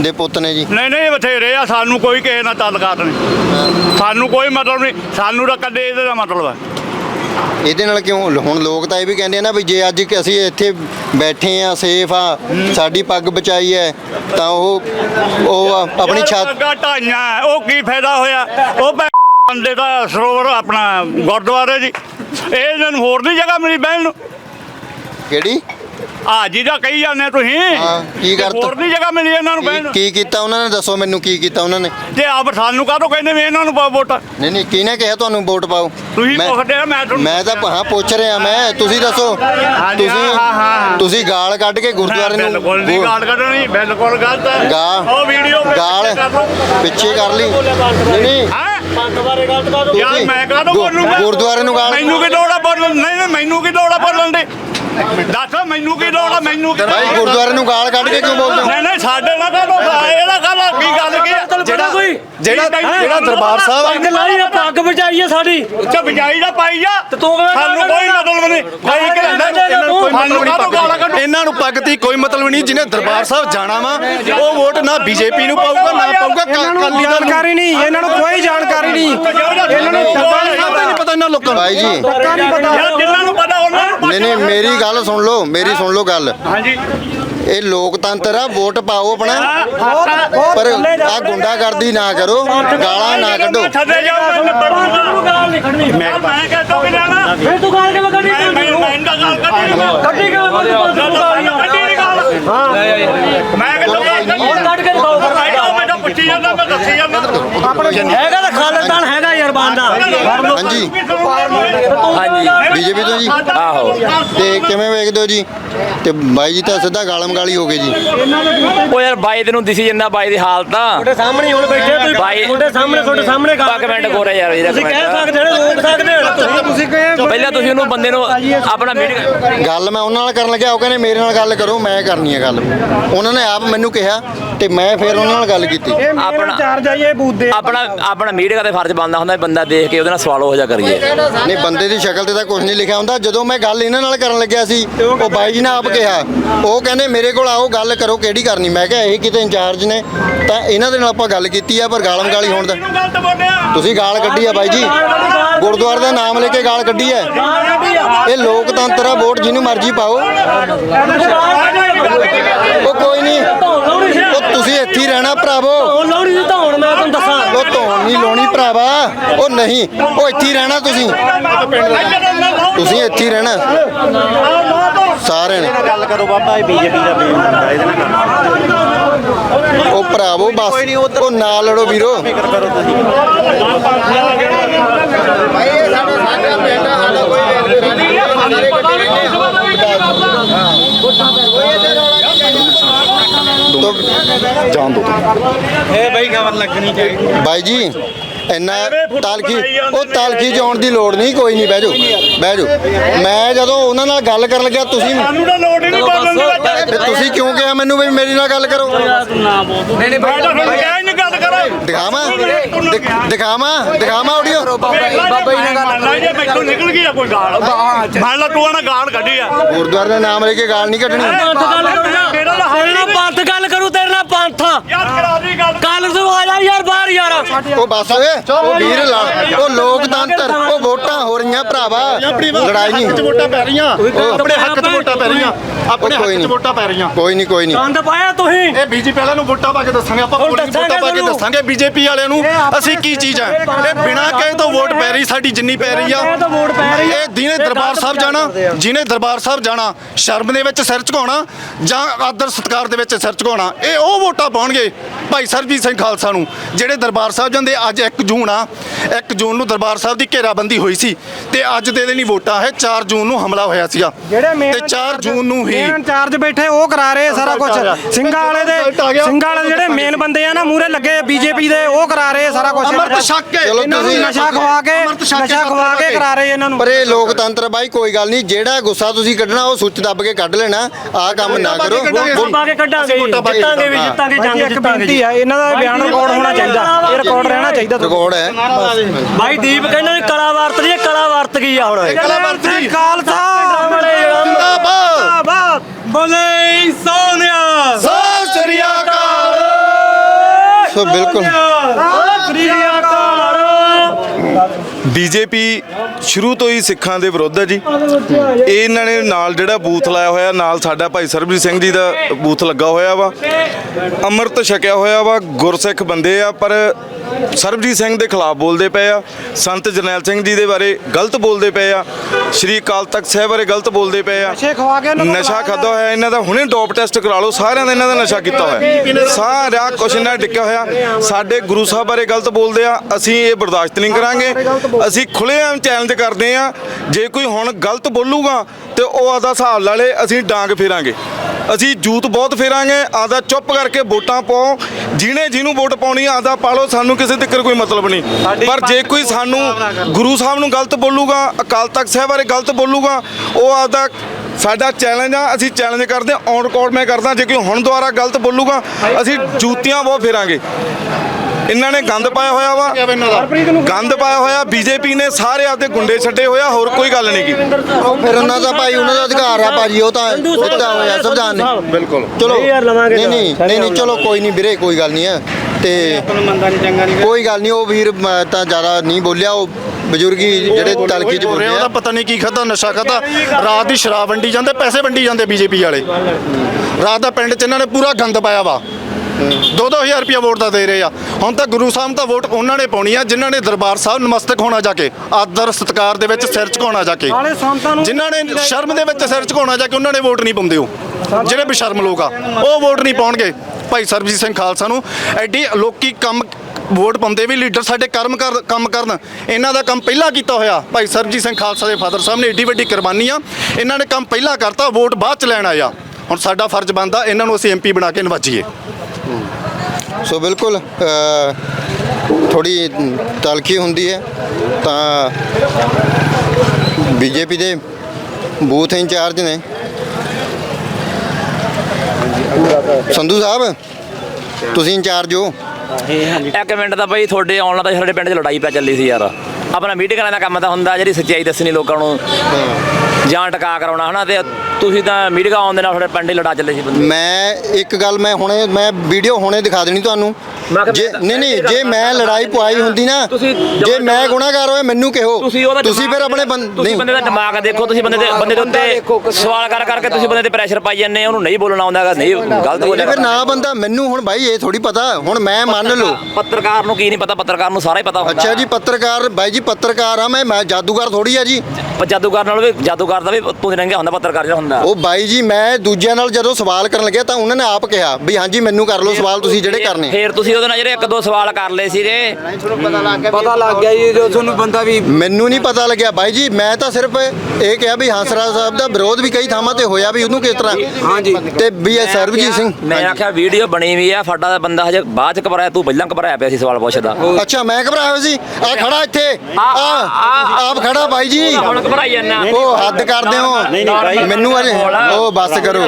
ਦੇ ਪੁੱਤ ਨੇ ਜੀ? ਨਹੀਂ ਨਹੀਂ ਬਥੇਰੇ ਆ। ਸਾਨੂੰ ਕੋਈ ਕਿਸੇ ਨਾਲ ਤਾਲੁਕਾਤ ਨਹੀਂ। ਸਾਨੂੰ ਕੋਈ ਮਤਲਬ ਨਹੀਂ। ਸਾਨੂੰ ਤਾਂ ਕਦੇ ਇਹਦੇ ਦਾ ਮਤਲਬ ਆ। ਇਹਦੇ ਨਾਲ ਕਿਉਂ? ਹੁਣ ਲੋਕ ਤਾਂ ਇਹ ਵੀ ਕਹਿੰਦੇ ਆ ਨਾ ਵੀ ਜੇ ਅੱਜ ਕਿ ਅਸੀਂ ਇੱਥੇ ਬੈਠੇ ਆ ਸੇਫ ਆ ਸਾਡੀ ਪੱਗ ਬਚਾਈ ਹੈ ਤਾਂ ਉਹ ਉਹ ਆ- ਆਪਣੀ ਛੱਤ ਢਾਈਆਂ। ਉਹ ਕੀ ਫਾਇਦਾ ਹੋਇਆ? ਉਹ ਭੈ- ਬੰਦੇ ਦਾ ਸਰੋਵਰ ਆਪਣਾ ਗੁਰਦੁਆਰੇ ਜੀ। ਇਹ ਇਹਨਾਂ ਨੂੰ ਹੋਰ ਨਹੀਂ ਜਗ੍ਹਾ ਮਿਲੀ ਬਹਿਣ ਨੂੰ। ਕਿਹੜੀ? ਆ ਜੀ ਦਾ ਕਹੀ ਜਾਂਦੇ ਤੁਸੀਂ? ਹਾਂ, ਕੀ ਤੇ ਕਰਤਾ? ਹੋਰ ਨਹੀਂ ਜਗ੍ਹਾ ਮਿਲੀ ਇਹਨਾਂ ਨੂੰ ਬਹਿਣ ਕੀ ਕੀਤਾ ਉਹਨਾਂ ਨੇ? ਦੱਸੋ ਮੈਨੂੰ ਕੀ ਕੀਤਾ ਉਹਨਾਂ ਨੇ? ਤੇ ਆਪ ਸਾਨੂੰ ਕਾਹਤੋਂ ਕਹਿੰਦੇ ਵੀ ਇਹਨਾਂ ਨੂੰ ਪਾਓ ਵੋਟਾਂ? ਨਹੀਂ ਨਹੀਂ ਕਿਹਨੇ ਕਿਹਾ ਤੁਹਾਨੂੰ ਵੋਟ ਪਾਓ? ਤੁਸੀਂ ਮੈਂ- ਪੁੱਛਦੇ ਆ ਮੈਂ ਤੁਹਾਨੂੰ ਮੈਂ ਤਾਂ ਹਾਂ ਪੁੱਛ ਰਿਹਾ ਮੈਂ। ਤੁਸੀਂ ਦੱਸੋ। ਹਾਂ, ਹਾਂ। ਤੁਸੀਂ ਤੁਸੀਂ ਗਾਲ ਕੱਢ ਕੇ ਗੁਰਦੁਆਰੇ ਨੂੰ ਬਿਲਕੁਲ ਨਹੀਂ ਗਾਲ ਕੱਢਣੀ ਬਿਲਕੁਲ ਗਲਤ ਹੈ। ਗਾ- ਉਹ ਵੀਡੀਓ ਗਾਲ ਪਿੱਛੇ ਕਰ ਲਈ। ਨਹੀਂ ਨਹੀਂ। ਹੈ? ਯਾਰ ਤੁਸੀਂ ਮੈਂ ਕਾਹਦੋਂ ਗੁ- ਬੋਲੂੰਗਾ ਗੁਰਦੁਆਰੇ ਨੂੰ ਗਾਲ ਮੈਨੂੰ ਕੀ ਲੋੜ ਆ ਬੋਲਣ? ਨਹੀਂ ਨਹੀਂ ਮੈਨੂੰ ਕੀ ਲੋੜ ਆ ਬੋਲਣ ਦੀ? ਦੱਸ ਮੈਨੂੰ ਕੀ ਲੋੜ ਆ ਮੈਨੂੰ ਕੀ ਭਾਈ ਗੁਰਦੁਆਰੇ ਨੂੰ ਗਾਲ ਕੱਢ ਕੇ ਕਿਉਂ ਬੋਲਦੇ ਹੋ? ਨਹੀਂ ਨਹੀਂ ਸਾਡੇ ਨਾਲ ਕਾਹਦੋਂ ਇਹਦਾ ਆ, ਕੀ ਗੱਲ ਕੀ ਆ? ਜਿਹੜਾ ਕੋਈ। ਜਿਹੜਾ ਜਿਹੜਾ ਦਰਬਾਰ ਸਾਹਿਬ ਪੱਗ ਲਾਈ ਆ ਪੱਗ ਬਚਾਈ ਆ ਸਾਡੀ। ਉੱਚਾ ਬਿਜਾਈ ਦਾ ਪਾਈ ਜਾ ਤੇ ਤੂੰ ਕਿਵੇਂ ਸਾਨੂੰ ਗਾਲ ਕੋਈ? ਮਤਲਬ ਨਹੀਂ। ਗਾਲ ਕਹਿੰਦਾ ਇਹਨਾਂ ਨੂੰ ਕੋਈ ਮਤਲਬ ਨਹੀਂ ਕਾਹਤੋਂ ਗਾਲਾਂ ਪੱਗ ਕੱਢੋ? ਦੀ। ਇਹਨਾਂ ਨੂੰ ਪੱਗ ਦੀ ਕੋਈ ਮਤਲਬ ਨਹੀਂ ਜਿਹਨੇ ਦਰਬਾਰ ਸਾਹਿਬ ਜਾਣਾ ਵਾ ਉਹ ਵੋਟ ਨਾ ਬੀਜੇਪੀ ਨੂੰ ਪਾਊਗਾ ਨਾ ਪਾਊਗਾ ਅਕਾਲੀ ਦਲ ਨੂੰ। ਜਾਣਕਾਰੀ ਨਹੀਂ ਇਹਨਾਂ ਨੂੰ ਕੋਈ ਜਾਣਕਾਰੀ ਨਹੀਂ। ਇਹਨਾਂ ਨੂੰ ਪਤਾ ਨਹੀਂ ਪਤਾ ਇਹਨਾਂ ਲੋਕਾਂ ਨੂੰ ਭਾਈ ਜੀ ਪੱਕਾ ਨਹੀਂ ਪਤਾ ਯਾਰ ਜਿਨ੍ਹਾਂ ਨੂੰ। ਪਤਾ। ਉਹਨਾਂ ਨਹੀਂ ਨਹੀਂ ਮੇਰੀ ਗੱਲ ਸੁਣ ਲਓ ਮੇਰੀ ਸੁਣ ਲਓ ਗੱਲ। ਹਾਂਜੀ। ਇਹ ਲੋਕਤੰਤਰ ਆ ਵੋਟ ਪਾਓ ਆਪਣਾ। ਪਰ ਆ ਗੁੰਡਾਗਰਦੀ ਨਾ ਕਰੋ ਗਾਲਾਂ ਨਾ ਕੱਢੋ। ਥੱਲੇ ਜਾਓ ਮੈਂ ਨਿਬੜੂਗਾ ਗਾਲ ਨਹੀਂ ਕੱਢਣੀ ਮੈਂ ਕਹਿੰਦਾ ਵੀ ਲੈਣਾ ਫਿਰ ਤੂੰ ਗਾਲ ਕਿਵੇਂ ਕੱਢੀ ਮੈਂ ਇੰਦਾ ਗੱਲ ਕੱਢੀ ਨਹੀਂ ਗੱਲ ਮੈਂ ਕਹਿੰਦਾ ਗੱਲ। ਕੱਢੀ। ਕੇ ਦਿਖਾਓ। ਮੈਂ ਤਾਂ ਪੁੱਛੀ ਜਾਂਦਾ ਮੈਂ ਦੱਸੀ ਜਾਂਦਾ। ਹੈਗਾ ਤਾਂ ਖਾਲਦਾਨ ਹੈਗਾ ਯਾਰ ਬੰਦਾ। ਹਾਂਜੀ। ਹਾਂਜੀ। ਬੀਜੇਪੀ ਤੋਂ ਜੀ। ਆਹੋ। ਤੇ ਕਿਵੇਂ ਵੇਖਦੇ ਹੋ ਜੀ? ਤੇ ਬਾਈ ਜੀ ਤਾਂ ਸਿੱਧਾ ਗਾਲਮ ਗਾਲੀ ਹੋ ਗਏ ਜੀ। ਉਹ ਯਾਰ ਬਾਈ ਤੈਨੂੰ ਦਿਸੀ ਜਾਂਦਾ ਬਾਈ ਦੀ ਹਾਲਤ ਤਾਂ। ਤੁਹਾਡੇ ਸਾਹਮਣੇ ਹੁਣ ਬੈਠੇ ਤੁਸੀਂ। ਬਾਈ- ਤੁਹਾਡੇ ਸਾਹਮਣੇ ਤੁਹਾਡੇ ਸਾਹਮਣੇ ਗਾਲ ਪਾ ਕਮੈਂਟ ਕੋਰੇ ਯਾਰ ਇਹਦਾ ਤੁਸੀਂ ਕਹਿ ਕਮੈਂਟ ਸਕਦੇ ਹੋ ਰੋਕ ਸਕਦੇ ਹੋ। ਤੁਸੀਂ ਤੁਸੀਂ ਕਹੇ ਪਹਿਲਾਂ ਤੁਸੀਂ ਉਹਨੂੰ ਬੰਦੇ ਨੂੰ ਆਪਣਾ ਮੀਟਿੰਗ ਗੱਲ ਮੈਂ ਉਹਨਾਂ ਨਾਲ ਕਰਨ ਲੱਗਿਆ ਉਹ ਕਹਿੰਦੇ ਮੇਰੇ ਨਾਲ ਗੱਲ ਕਰੋ ਮੈਂ ਕਰਨੀ ਹੈ ਗੱਲ। ਉਹਨਾਂ ਨੇ ਆਪ ਮੈਨੂੰ ਕਿਹਾ ਤੇ ਮੈਂ ਫਿਰ ਉਹਨਾਂ ਨਾਲ ਗੱਲ ਕੀਤੀ। ਆਪਣਾ- ਚਾਰਜ ਆਈਏ ਬੂਥ ਦੇ ਆਪਣਾ ਆਪਣਾ ਮੀਡੀਆ ਦੇ ਫਰਜ਼ ਬਣਦਾ ਹੁੰਦਾ ਵੀ ਬੰਦਾ ਦੇਖ ਕੇ ਉਹਦੇ ਨਾਲ ਸਵਾਲ ਹੋ ਜਾ ਕਰੀਏ। ਨਹੀਂ ਬੰਦੇ ਦੀ ਸ਼ਕਲ ਤੇ ਤਾਂ ਕੁਝ ਨਹੀਂ ਲਿਖਿਆ ਹੁੰਦਾ। ਜਦੋਂ ਮੈਂ ਗੱਲ ਇਹਨਾਂ ਨਾਲ ਕਰਨ ਲੱਗਿਆ ਸੀ ਉਹ ਬਾਈ ਜੀ ਨੇ ਆਪ ਕਿਹਾ। ਉਹ ਕਹਿੰਦੇ ਮੇਰੇ ਕੋਲ ਆਓ ਗੱਲ ਕਰੋ ਕਿਹੜੀ ਕਰਨੀ? ਮੈਂ ਕਿਹਾ ਇਹ ਕਿਤੇ ਇੰਚਾਰਜ ਨੇ। ਤਾਂ ਇਹਨਾਂ ਦੇ ਨਾਲ ਆਪਾਂ ਗੱਲ ਕੀਤੀ ਆ ਪਰ ਗਾਲਮ ਗਾਲੀ ਹੋਣ ਦਾ ਤੁਸੀਂ ਗਾਲ ਕੱਢੀ ਆ ਬਾਈ ਜੀ। ਗੁਰਦੁਆਰੇ ਦਾ ਨਾਮ ਲੈ ਕੇ ਗਾਲ ਕੱਢੀ ਹੈ ਇਹ ਲੋਕਤੰਤਰ ਆ ਵੋਟ ਜਿਹਨੂੰ ਮਰਜ਼ੀ ਪਾਓ। ਉਹ ਕੋਈ ਨਹੀਂ। ਉਹ ਤੁਸੀਂ ਇੱਥੇ ਹੀ ਰਹਿਣਾ ਭਰਾਵੋ। ਉਹ ਲਾਉਣੀ ਨਹੀਂ ਤਾਂ ਹੁਣ ਮੈਂ ਤੁਹਾਨੂੰ ਦੱਸਾਂ। ਉਹ ਧੌਣ ਨਹੀਂ ਲਾਉਣੀ ਭਰਾਵਾ। ਉਹ ਨਹੀਂ ਉਹ ਇੱਥੇ ਹੀ ਰਹਿਣਾ ਤੁਸੀਂ। ਤੁਸੀਂ ਇੱਥੇ ਹੀ ਰਹਿਣਾ। ਸਾਰਿਆਂ ਨੇ। ਗੱਲ ਕਰੋ ਬਾਬਾ ਇਹ ਬੀਜੇਪੀ ਦਾ ਬੇਨ ਇਹਦੇ ਨਾਲ ਉਹ ਭਰਾਵੋ ਬਸ। ਉਹ ਨਾ ਲੜੋ ਵੀਰੋ। ਕਰੋ ਤੁਸੀਂ ਜਾਣ ਦੋ ਇਹ ਬਈ ਖਬਰ ਲੱਗਣੀ ਚਾਹੀਦੀ। ਬਾਈ ਜੀ ਇੰਨਾ ਤਾਲਖੀ ਉਹ ਤਾਲਖੀ ਜਾਣ ਦੀ ਲੋੜ ਨਹੀਂ ਕੋਈ ਨਹੀਂ ਬਹਿ ਜਾਓ। ਬਹਿ ਜਾਓ। ਮੈਂ ਜਦੋਂ ਉਹਨਾਂ ਨਾਲ ਗੱਲ ਕਰਨ ਲੱਗਿਆ ਤੁਸੀਂ ਸਾਨੂੰ ਤਾਂ ਲੋੜ ਹੀ ਨਹੀਂ ਬੋਲਣ ਦੀ। ਵਿੱਚ ਤੇ ਤੁਸੀਂ ਕਿਉਂ ਕਿਹਾ ਮੈਨੂੰ ਵੀ ਮੇਰੇ ਨਾਲ ਗੱਲ ਕਰੋ? ਮੈਂ ਤਾਂ ਤੁਹਾਨੂੰ ਕਿਹਾ ਹੀ ਨਹੀਂ ਗੱਲ ਕਰੋ ਦਿਖਾਵਾਂ ਦਿਖ- ਦਿਖਾਵਾਂ ਦਿਖਾਵਾਂ ਆਡੀਓ ਬਾਬਾ ਜੀ ਨੇ ਗੱਲ ਜੇ ਮੈਥੋਂ ਨਿਕਲ ਗਈ ਆ ਕੋਈ ਗਾਲ ਮੰਨ ਲਾ ਤੂੰ ਆਣਾ ਗਾਲ ਕੱਢੀ ਆ ਗੁਰਦੁਆਰੇ ਦਾ ਨਾਮ ਲੈ ਕੇ ਗਾਲ ਨਹੀਂ ਕੱਢਣੀ ਤਾਂ ਤੇਰੇ ਨਾਲ ਪੰਥ ਗੱਲ ਕਰੂ ਨਾਲ ਪੰਥ ਯਾਰ ਕਰਾ ਦੀ ਗੱਲ ਕੱਲ ਤੋਂ ਆ ਜਾ ਯਾਰ ਬਾਹਰ ਯਾਰ। ਉਹ ਬਸ ਓਏ ਉਹ ਵੀਰ ਲਾ ਉਹ ਲੋਕਤੰਤਰ ਉਹ ਵੋਟਾਂ ਹੋ ਰਹੀਆਂ ਭਰਾਵਾ ਲੜਾਈ ਨਹੀਂ। ਹੱਕ 'ਚ ਵੋਟਾਂ ਪੈ ਰਹੀਆਂ। ਆਪਣੇ ਹੱਕ 'ਚ ਵੋਟਾਂ ਪੈ ਰਹੀਆਂ। ਆਪਣੇ ਹੱਕ 'ਚ। ਵੋਟਾਂ ਪੈ ਰਹੀਆਂ। ਕੋਈ ਨਹੀਂ ਕੋਈ ਨਹੀਂ। ਗੰਦ ਪਾਇਆ ਤੁਸੀਂ। ਇਹ ਬੀਜੇਪੀ ਵਾਲਿਆਂ ਨੂੰ ਵੋਟਾਂ ਪਾ ਕੇ ਦੱਸਾਂਗੇ ਆਪਾਂ ਪੋਲਿੰਗ ਵੋਟਾਂ ਪਾ ਕੇ ਦੱਸਾਂਗੇ ਬੀਜੇਪੀ ਵਾਲਿਆਂ ਨੂੰ ਅਸੀਂ ਕੀ ਚੀਜ਼ ਹੈ ਇਹ ਬਿਨਾਂ ਕਹੇ ਤੋਂ ਵੋਟ ਪੈ ਰਹੀ ਸਾਡੀ ਜਿੰਨੀ ਪੈ ਰਹੀ ਆ। ਇਹ ਤਾਂ ਵੋਟ ਪੈ ਰਹੀ ਆ। ਇਹ ਜਿਹਨੇ ਦਰਬਾਰ ਸਾਹਿਬ ਜਾਣਾ ਜਿਹਨੇ ਦਰਬਾਰ ਸਾਹਿਬ ਜਾਣਾ ਸ਼ਰਮ ਦੇ ਵਿੱਚ ਸਿਰ ਝੁਕਾਉਣਾ ਜਾਂ ਆਦਰ ਸਤਕਾਰ ਦੇ ਵਿੱਚ ਸਿਰ ਝੁਕਾਉਣਾ ਇਹ ਉਹ ਵੋਟਾਂ ਪਾਉਣਗੇ ਭਾਈ ਸਰਬਜੀਤ ਸਿੰਘ ਖਾਲਸਾ ਨੂੰ ਜਿਹੜੇ ਦਰਬਾਰ ਸਾਹਿਬ ਜਾਂਦੇ ਅੱਜ 1 ਜੂਨ ਆ 1 ਜੂਨ ਨੂੰ ਦਰਬਾਰ ਸਾਹਿਬ ਦੀ ਘੇਰਾਬੰਦੀ ਹੋਈ ਸੀ ਤੇ ਅੱਜ ਦੇ ਦਿਨ ਹੀ ਵੋਟਾਂ ਹੈ 4 ਜੂਨ ਨੂੰ ਹਮਲਾ ਹੋਇਆ ਸੀਗਾ। ਤੇ 4 ਜੂਨ ਨੂੰ ਹੀ ਮੇਨ ਚਾਰਜ ਬੈਠੇ ਉਹ ਕਰਾ ਰਹੇ ਸਾਰਾ ਕੁਝ ਸਿੰਘਾਂ ਵਾਲੇ ਦੇ। ਸਿੰਘਾਂ ਵਾਲੇ ਜਿਹੜੇ ਮੇਨ ਬੰਦੇ ਆ ਨਾ ਮੂਰੇ ਲੱਗੇ ਬੀਜੇਪੀ ਦੇ ਉਹ ਕਰਾ ਰਹੇ ਸਾਰਾ ਕੁਝ ਅਮਰਤ ਛਕ ਕੇ ਇਹਨਾਂ ਨੂੰ ਨਸ਼ਾ ਖਵਾ ਕੇ ਨਸ਼ਾ ਖਵਾ ਕੇ ਕਰਾ ਰਹੇ ਇਹਨਾਂ ਨੂੰ। ਪਰ ਇਹ ਲੋਕਤੰਤਰ ਬਾਈ ਕੋਈ ਗੱਲ ਨਹੀਂ ਜਿਹੜਾ ਗੁੱਸਾ ਤੁਸੀਂ ਕੱਢਣਾ ਉਹ ਸੁੱਚ ਦੱਬ ਕੇ ਕੱਢ ਲੈਣਾ ਆਹ ਕੰਮ ਨਾ ਕਰੋ। ਵੋਟ ਪਾ ਕੇ ਕੱਢਾਂਗੇ ਜਿੱਤਾਂਗੇ ਵੀ। ਜਿੱਤਾਂਗੇ ਜੰਗ ਇੱਕ ਜਿੱਤਾਂਗੇ ਬੇਨਤੀ ਜੀ। ਆ ਇਹਨਾਂ ਦਾ ਬਿਆਨ ਰਿਕਾਰਡ ਹੋਣਾ ਚਾਹੀਦਾ। ਇਹ ਰਿਕਾਰਡ ਰਹਿਣਾ ਚਾਹੀਦਾ। ਰਿਕਾਰਡ ਹੈ। ਭਾਈ ਦੀਪ ਕਹਿੰਦਾ ਵੀ ਕਲਾ ਵਰਤ ਰਹੀ ਹੈ ਕਲਾ ਵਰਤ ਗਈ ਆ ਹੁਣ ਕਲਾ ਵਰਤ ਗਈ। ਖਾਲਸਾ। ਜਿੰਦਾਬਾਦ। ਜਿੰਦਾਬਾਦ। ਬੋਲੇ ਸੋਨਿਆ ਸਤਿ ਸ੍ਰੀ ਅਕਾਲ। ਸੋ ਬਿਲਕੁਲ। ਸ੍ਰੀ ਅਕਾਲ। ਬੀਜੇਪੀ ਸ਼ੁਰੂ ਤੋਂ ਹੀ ਸਿੱਖਾਂ ਦੇ ਵਿਰੁੱਧ ਹੈ ਜੀ। ਇਹ ਇਹਨਾਂ ਨੇ ਨਾਲ ਜਿਹੜਾ ਬੂਥ ਲਾਇਆ ਹੋਇਆ ਨਾਲ ਸਾਡਾ ਭਾਈ ਸਰਬਜੀਤ ਸਿੰਘ ਜੀ ਦਾ ਬੂਥ ਲੱਗਾ ਹੋਇਆ ਵਾ। ਅੰਮ੍ਰਿਤ ਛਕਿਆ ਹੋਇਆ ਵਾ ਗੁਰਸਿੱਖ ਬੰਦੇ ਆ ਪਰ ਸਰਬਜੀਤ ਸਿੰਘ ਦੇ ਖਿਲਾਫ ਬੋਲਦੇ ਪਏ ਆ ਸੰਤ ਜਰਨੈਲ ਸਿੰਘ ਜੀ ਦੇ ਬਾਰੇ ਗਲਤ ਬੋਲਦੇ ਪਏ ਆ ਸ਼੍ਰੀ ਅਕਾਲ ਤਖਤ ਸਾਹਿਬ ਬਾਰੇ ਗਲਤ ਬੋਲਦੇ ਪਏ ਆ। ਨਸ਼ੇ ਖਵਾ ਕੇ ਉਹਨਾਂ ਨੂੰ ਨਸ਼ਾ ਖਾਦਾ ਹੋਇਆ ਇਹਨਾਂ ਦਾ ਹੁਣੇ ਡੋਪ ਟੈਸਟ ਕਰਾ ਲਓ ਸਾਰਿਆਂ ਦਾ ਇਹਨਾਂ ਦਾ ਨਸ਼ਾ ਕੀਤਾ ਹੋਇਆ। ਸਾਰਾ ਕੁਛ ਇਹਨਾਂ ਨੇ ਟਿਕਿਆ ਹੋਇਆ। ਸਾਡੇ ਗੁਰੂ ਸਾਹਿਬ ਬਾਰੇ ਗਲਤ ਬੋਲਦੇ ਆ ਅਸੀਂ ਇਹ ਬਰਦਾਸ਼ਤ ਨਹੀਂ ਕਰਾਂਗੇ ਅਸੀਂ ਖੁੱਲ੍ਹੇਆਮ ਚੈਲੰਜ ਕਰਦੇ ਆ ਜੇ ਕੋਈ ਹੁਣ ਗਲਤ ਬੋਲੂਗਾ ਤੇ ਉਹ ਆਦਾ ਹਿਸਾਬ ਲਾ ਲੇ ਅਸੀਂ ਡਾਂਗ ਫੇਰਾਂਗੇ। ਅਸੀਂ ਜੂਤ ਬਹੁਤ ਫੇਰਾਂਗੇ ਆਦਾ ਚੁੱਪ ਕਰਕੇ ਵੋਟਾਂ ਪਾਓ। ਜਿਹਨੇ ਜਿਹਨੂੰ ਵੋਟ ਪਾਉਣੀ ਆਦਾ ਪਾ ਲਓ ਸਾਨੂੰ ਕਿਸੇ ਤੱਕ ਕੋਈ ਮਤਲਬ ਨਹੀਂ। ਪਰ ਜੇ ਕੋਈ ਸਾਨੂੰ ਗੁਰੂ ਸਾਹਿਬ ਨੂੰ ਗਲਤ ਬੋਲੂਗਾ ਅਕਾਲ ਤਖਤ ਸਾਹਿਬ ਬਾਰੇ ਗਲਤ ਬੋਲੂਗਾ ਉਹ ਆਦਾ ਸਾਡਾ ਚੈਲੰਜ ਆ ਅਸੀਂ ਚੈਲੰਜ ਕਰਦੇ ਔਨ ਰਿਕਾਰਡ ਮੈਂ ਕਰਦਾ ਜੇ ਕੋਈ ਹੁਣ ਦੁਬਾਰਾ ਗਲਤ ਬੋਲੂਗਾ ਅਸੀਂ ਜੂਤੀਆਂ ਬਹੁਤ ਫੇਰਾਂਗੇ। ਇਹਨਾਂ ਨੇ ਗੰਦ ਪਾਇਆ ਹੋਇਆ ਵਾ। ਗੰਦ ਪਾਇਆ ਹੋਇਆ। ਬੀਜੇਪੀ ਨੇ ਸਾਰੇ ਆਪਦੇ ਗੁੰਡੇ ਛੱਡੇ ਹੋਇਆ ਹੋਰ ਕੋਈ ਗੱਲ ਨਹੀਂ ਕੀ ਉਹ ਫਿਰ ਉਹਨਾਂ ਦਾ ਭਾਈ ਉਹਨਾਂ ਦਾ ਅਧਿਕਾਰ ਆ ਭਾਜੀ ਉਹ ਤਾਂ ਦਿੱਤਾ ਹੋਇਆ ਸੰਵਿਧਾਨ ਨੇ। ਬਿਲਕੁਲ। ਚਲੋ ਨਹੀਂ ਯਾਰ, ਲਵਾਂਗੇ ਨਹੀਂ ਨਹੀਂ ਨਹੀਂ ਚਲੋ ਕੋਈ ਨਹੀਂ ਵੀਰੇ ਕੋਈ ਗੱਲ ਨਹੀਂ ਹੈ। ਤੇ ਕੋਈ ਗੱਲ ਨਹੀਂ ਉਹ ਵੀਰ ਤਾਂ ਜ਼ਿਆਦਾ ਨਹੀਂ ਬੋਲਿਆ ਉਹ ਬਜ਼ੁਰਗੀ ਜਿਹੜੇ ਤਲਖੀ ਚ ਬੋਲ ਰਿਹਾ ਉਹਦਾ ਪਤਾ ਨਹੀਂ ਕੀ ਖਾਦਾ ਨਸ਼ਾ ਖਾਦਾ ਰਾਤ ਦੀ ਸ਼ਰਾਬ ਵੰਡੀ ਜਾਂਦੇ ਪੈਸੇ ਵੰਡੀ ਜਾਂਦੇ ਬੀਜੇਪੀ ਵਾਲੇ। ਰਾਤ ਦਾ ਪਿੰਡ 'ਚ ਇਹਨਾਂ ਨੇ ਪੂਰਾ ਗੰਦ ਪਾਇਆ ਵਾ। 2-2000 ਰੁਪਇਆ ਵੋਟ ਦਾ ਦੇ ਰਹੇ ਆ। ਹੁਣ ਤਾਂ ਗੁਰੂ ਸਾਹਿਬ ਦਾ ਵੋਟ ਉਹਨਾਂ ਨੇ ਪਾਉਣੀ ਆ ਜਿਨ੍ਹਾਂ ਨੇ ਦਰਬਾਰ ਸਾਹਿਬ ਨਮਸਤਕ ਹੋਣਾ ਜਾ ਕੇ ਆਦਰ ਸਤਕਾਰ ਦੇ ਵਿੱਚ ਸਿਰ ਝੁਕਾਉਣਾ ਜਾ ਕੇ। ਜਿਨ੍ਹਾਂ ਨੇ ਸ਼ਰਮ ਦੇ ਵਿੱਚ ਸਿਰ ਝੁਕਾਉਣਾ ਜਾ ਕੇ ਉਹਨਾਂ ਨੇ ਵੋਟ ਨਹੀਂ ਪਾਉਂਦੇ ਉਹ। ਜਿਹੜੇ ਬੇਸ਼ਰਮ ਲੋਕ ਆ ਉਹ ਵੋਟ ਨਹੀਂ ਪਾਉਣਗੇ। ਭਾਈ ਸਰਬਜੀਤ ਸਿੰਘ ਖਾਲਸਾ ਨੂੰ ਐਡੀ ਲੋਕੀ ਕੰਮ ਵੋਟ ਪਾਉਂਦੇ ਵੀ ਲੀਡਰ ਸਾਡੇ ਕਰਮ ਕਰ ਕੰਮ ਕਰਨ। ਇਹਨਾਂ ਦਾ ਕੰਮ ਪਹਿਲਾਂ ਕੀਤਾ ਹੋਇਆ। ਭਾਈ ਸਰਬਜੀਤ ਸਿੰਘ ਖਾਲਸਾ ਦੇ ਫਾਦਰ ਸਾਹਿਬ ਨੇ ਏਡੀ ਵੱਡੀ ਕੁਰਬਾਨੀ ਆ। ਇਹਨਾਂ ਨੇ ਕੰਮ ਪਹਿਲਾਂ ਕਰਤਾ ਵੋਟ ਬਾਅਦ ਚ ਲੈਣ ਆਇਆ ਹੁਣ ਸਾਡਾ ਫਰਜ਼ ਬਣਦਾ ਇਹਨਾਂ ਨੂੰ ਅਸੀਂ ਐਮਪੀ ਬਣਾ ਕੇ ਨਵਾਜੀਏ। ਸੋ ਬਿਲਕੁਲ ਥੋੜੀ ਤਲਖੀ ਹੁੰਦੀ ਹੈ ਤਾਂ ਬੀਜੇਪੀ ਦੇ ਬੂਥ ਇੰਚਾਰਜ ਨੇ। ਸੰਧੂ ਸਾਹਿਬ ਤੁਸੀਂ ਇੰਚਾਰਜ ਹੋ? ਇੱਕ ਮਿੰਟ ਤਾਂ ਬਈ ਤੁਹਾਡੇ ਆਉਣ ਨਾਲ ਤਾਂ ਸਾਡੇ ਪਿੰਡ 'ਚ ਲੜਾਈ ਪੈ ਚੱਲੀ ਸੀ ਯਾਰ। ਆਪਣਾ ਮੀਟਿੰਗ ਦਾ ਕੰਮ ਤਾਂ ਹੁੰਦਾ ਜਿਹੜੀ ਸੱਚਾਈ ਦੱਸਣੀ ਲੋਕਾਂ ਨੂੰ। ਜਾਂ ਟਕਾ ਕਰਾਉਣਾ ਹਨਾ ਤੇ ਤੁਸੀਂ ਤਾਂ ਮੀਟਿੰਗ ਆਉਣ ਦੇ ਨਾਲ ਸਾਡੇ ਪਿੰਡ ਲੜਾ ਚੱਲੇ ਸੀ ਬੰਦੇ। ਮੈਂ ਇੱਕ ਗੱਲ ਮੈਂ ਹੁਣੇ ਮੈਂ ਵੀਡੀਓ ਹੁਣੇ ਦਿਖਾ ਦੇਣੀ ਤੁਹਾਨੂੰ। ਜੇ ਮੈਂ- ਨਹੀਂ ਨਹੀਂ ਜੇ ਮੈਂ ਲੜਾਈ ਪਵਾਈ ਹੁੰਦੀ ਨਾ ਤੁਸੀਂ ਜੇ ਮੈਂ ਗੁਨਾਹਗਾਰ ਹੋਇਆ ਮੈਨੂੰ ਕਿਹੋ? ਤੁਸੀਂ ਤੁਸੀਂ ਫਿਰ ਆਪਣੇ ਬੰਦ ਤੁਸੀਂ ਬੰਦੇ ਦਾ ਦਿਮਾਗ ਦੇਖੋ ਤੁਸੀਂ ਬੰਦੇ ਦੇ ਬੰਦੇ ਦੇ ਉੱਤੇ ਸਵਾਲ ਕਰ ਕਰਕੇ ਤੁਸੀਂ ਬੰਦੇ ਤੇ ਪ੍ਰੈਸ਼ਰ ਪਾਈ ਜਾਂਦੇ ਉਹਨੂੰ ਨਹੀਂ ਬੋਲਣਾ ਆਉਂਦਾ ਹੈਗਾ ਨਹੀਂ ਗਲਤ ਬੋਲਿਆ ਫਿਰ ਨਾ ਬੰਦਾ ਮੈਨੂੰ ਹੁਣ ਭਾਈ ਇਹ ਥੋੜੀ ਪਤਾ ਹੁਣ ਮੈਂ ਮੰਨ ਲਓ। ਪੱਤਰਕਾਰ ਨੂੰ ਕੀ ਨਹੀਂ ਪਤਾ ਪੱਤਰਕਾਰ ਨੂੰ ਸਾਰਾ ਹੀ ਪਤਾ ਹੁੰਦਾ। ਅੱਛਾ ਜੀ ਪੱਤਰਕਾਰ ਬਾਈ ਜੀ ਪੱਤਰਕਾਰ ਆ ਮੈਂ ਮੈਂ ਜਾਦੂਗਰ ਥੋੜੀ ਆ ਜੀ। ਪਰ ਜਾਦੂਗਰ ਨਾਲ ਵੀ ਜਾਦੂਗਰ ਦਾ ਵੀ ਤੂੰ ਰੰਗਿਆ ਹੁੰਦਾ ਪੱਤਰਕਾਰ ਜਿਹੜਾ ਹੁੰਦਾ। ਉਹ ਬਾਈ ਜੀ ਮੈਂ ਦੂਜਿਆਂ ਨਾਲ ਜਦੋਂ ਸਵਾਲ ਕਰਨ ਲੱਗਿਆ ਤਾਂ ਉਹਨਾਂ ਨੇ ਆਪ ਕਿਹਾ ਵੀ ਹਾਂਜੀ ਮੈਨੂੰ ਕਰ ਲਓ ਸਵਾਲ ਤੁਸੀਂ ਜਿਹੜੇ ਕਰਨੇ। ਫੇਰ ਤੁਸੀਂ ਉਹਦੇ ਨਾਲ ਜਿਹੜੇ ਇੱਕ ਦੋ ਸਵਾਲ ਕਰ ਲਏ ਸੀਗੇ। ਪਤਾ ਲੱਗ ਗਿਆ ਜੀ ਜੋ ਤੁਹਾਨੂੰ ਬੰਦਾ ਵੀ ਮੈਨੂੰ ਨਹੀਂ ਪਤਾ ਲੱਗਿਆ ਬਾਈ ਜੀ ਮੈਂ ਤਾਂ ਸਿਰਫ ਇਹ ਕਿਹਾ ਵੀ ਹੰਸਰਾਜ ਸਾਹਿਬ ਦਾ ਵਿਰੋਧ ਵੀ ਕਈ ਥਾਵਾਂ ਤੇ ਹੋਇਆ ਵੀ ਉਹਨੂੰ ਕਿਸ ਤਰ੍ਹਾਂ। ਹਾਂਜੀ। ਤੇ ਵੀ ਇਹ ਸਰਬਜੀਤ ਸਿੰਘ। ਮੈਂ। ਆਖਿਆ ਵੀਡੀਓ ਬਣੀ ਵੀ ਆ ਸਾਡਾ ਤਾਂ ਬੰਦਾ ਹਜੇ ਬਾਅਦ ਚ ਘਬਰਾਇਆ ਤੂੰ ਪਹਿਲਾਂ ਘਬਰਾਇਆ ਪਿਆ ਸੀ ਸਵਾਲ ਪੁੱਛਦਾ। ਅੱਛਾ ਮੈਂ ਘਬਰਾਇਆ ਹੋਇਆ ਸੀ। ਆ ਖੜਾ ਇੱਥੇ। ਆ- ਆ ਆ- ਆਪ ਖੜਾ ਬਾਈ ਜੀ। ਹੁਣ ਘਬਰਾਈ ਜਾਂਦਾ। ਉਹ ਹੱਦ ਕਰਦੇ ਹੋ। ਮੈਨੂੰ ਅਜੇ ਉਹ ਬੱਸ ਕਰੋ।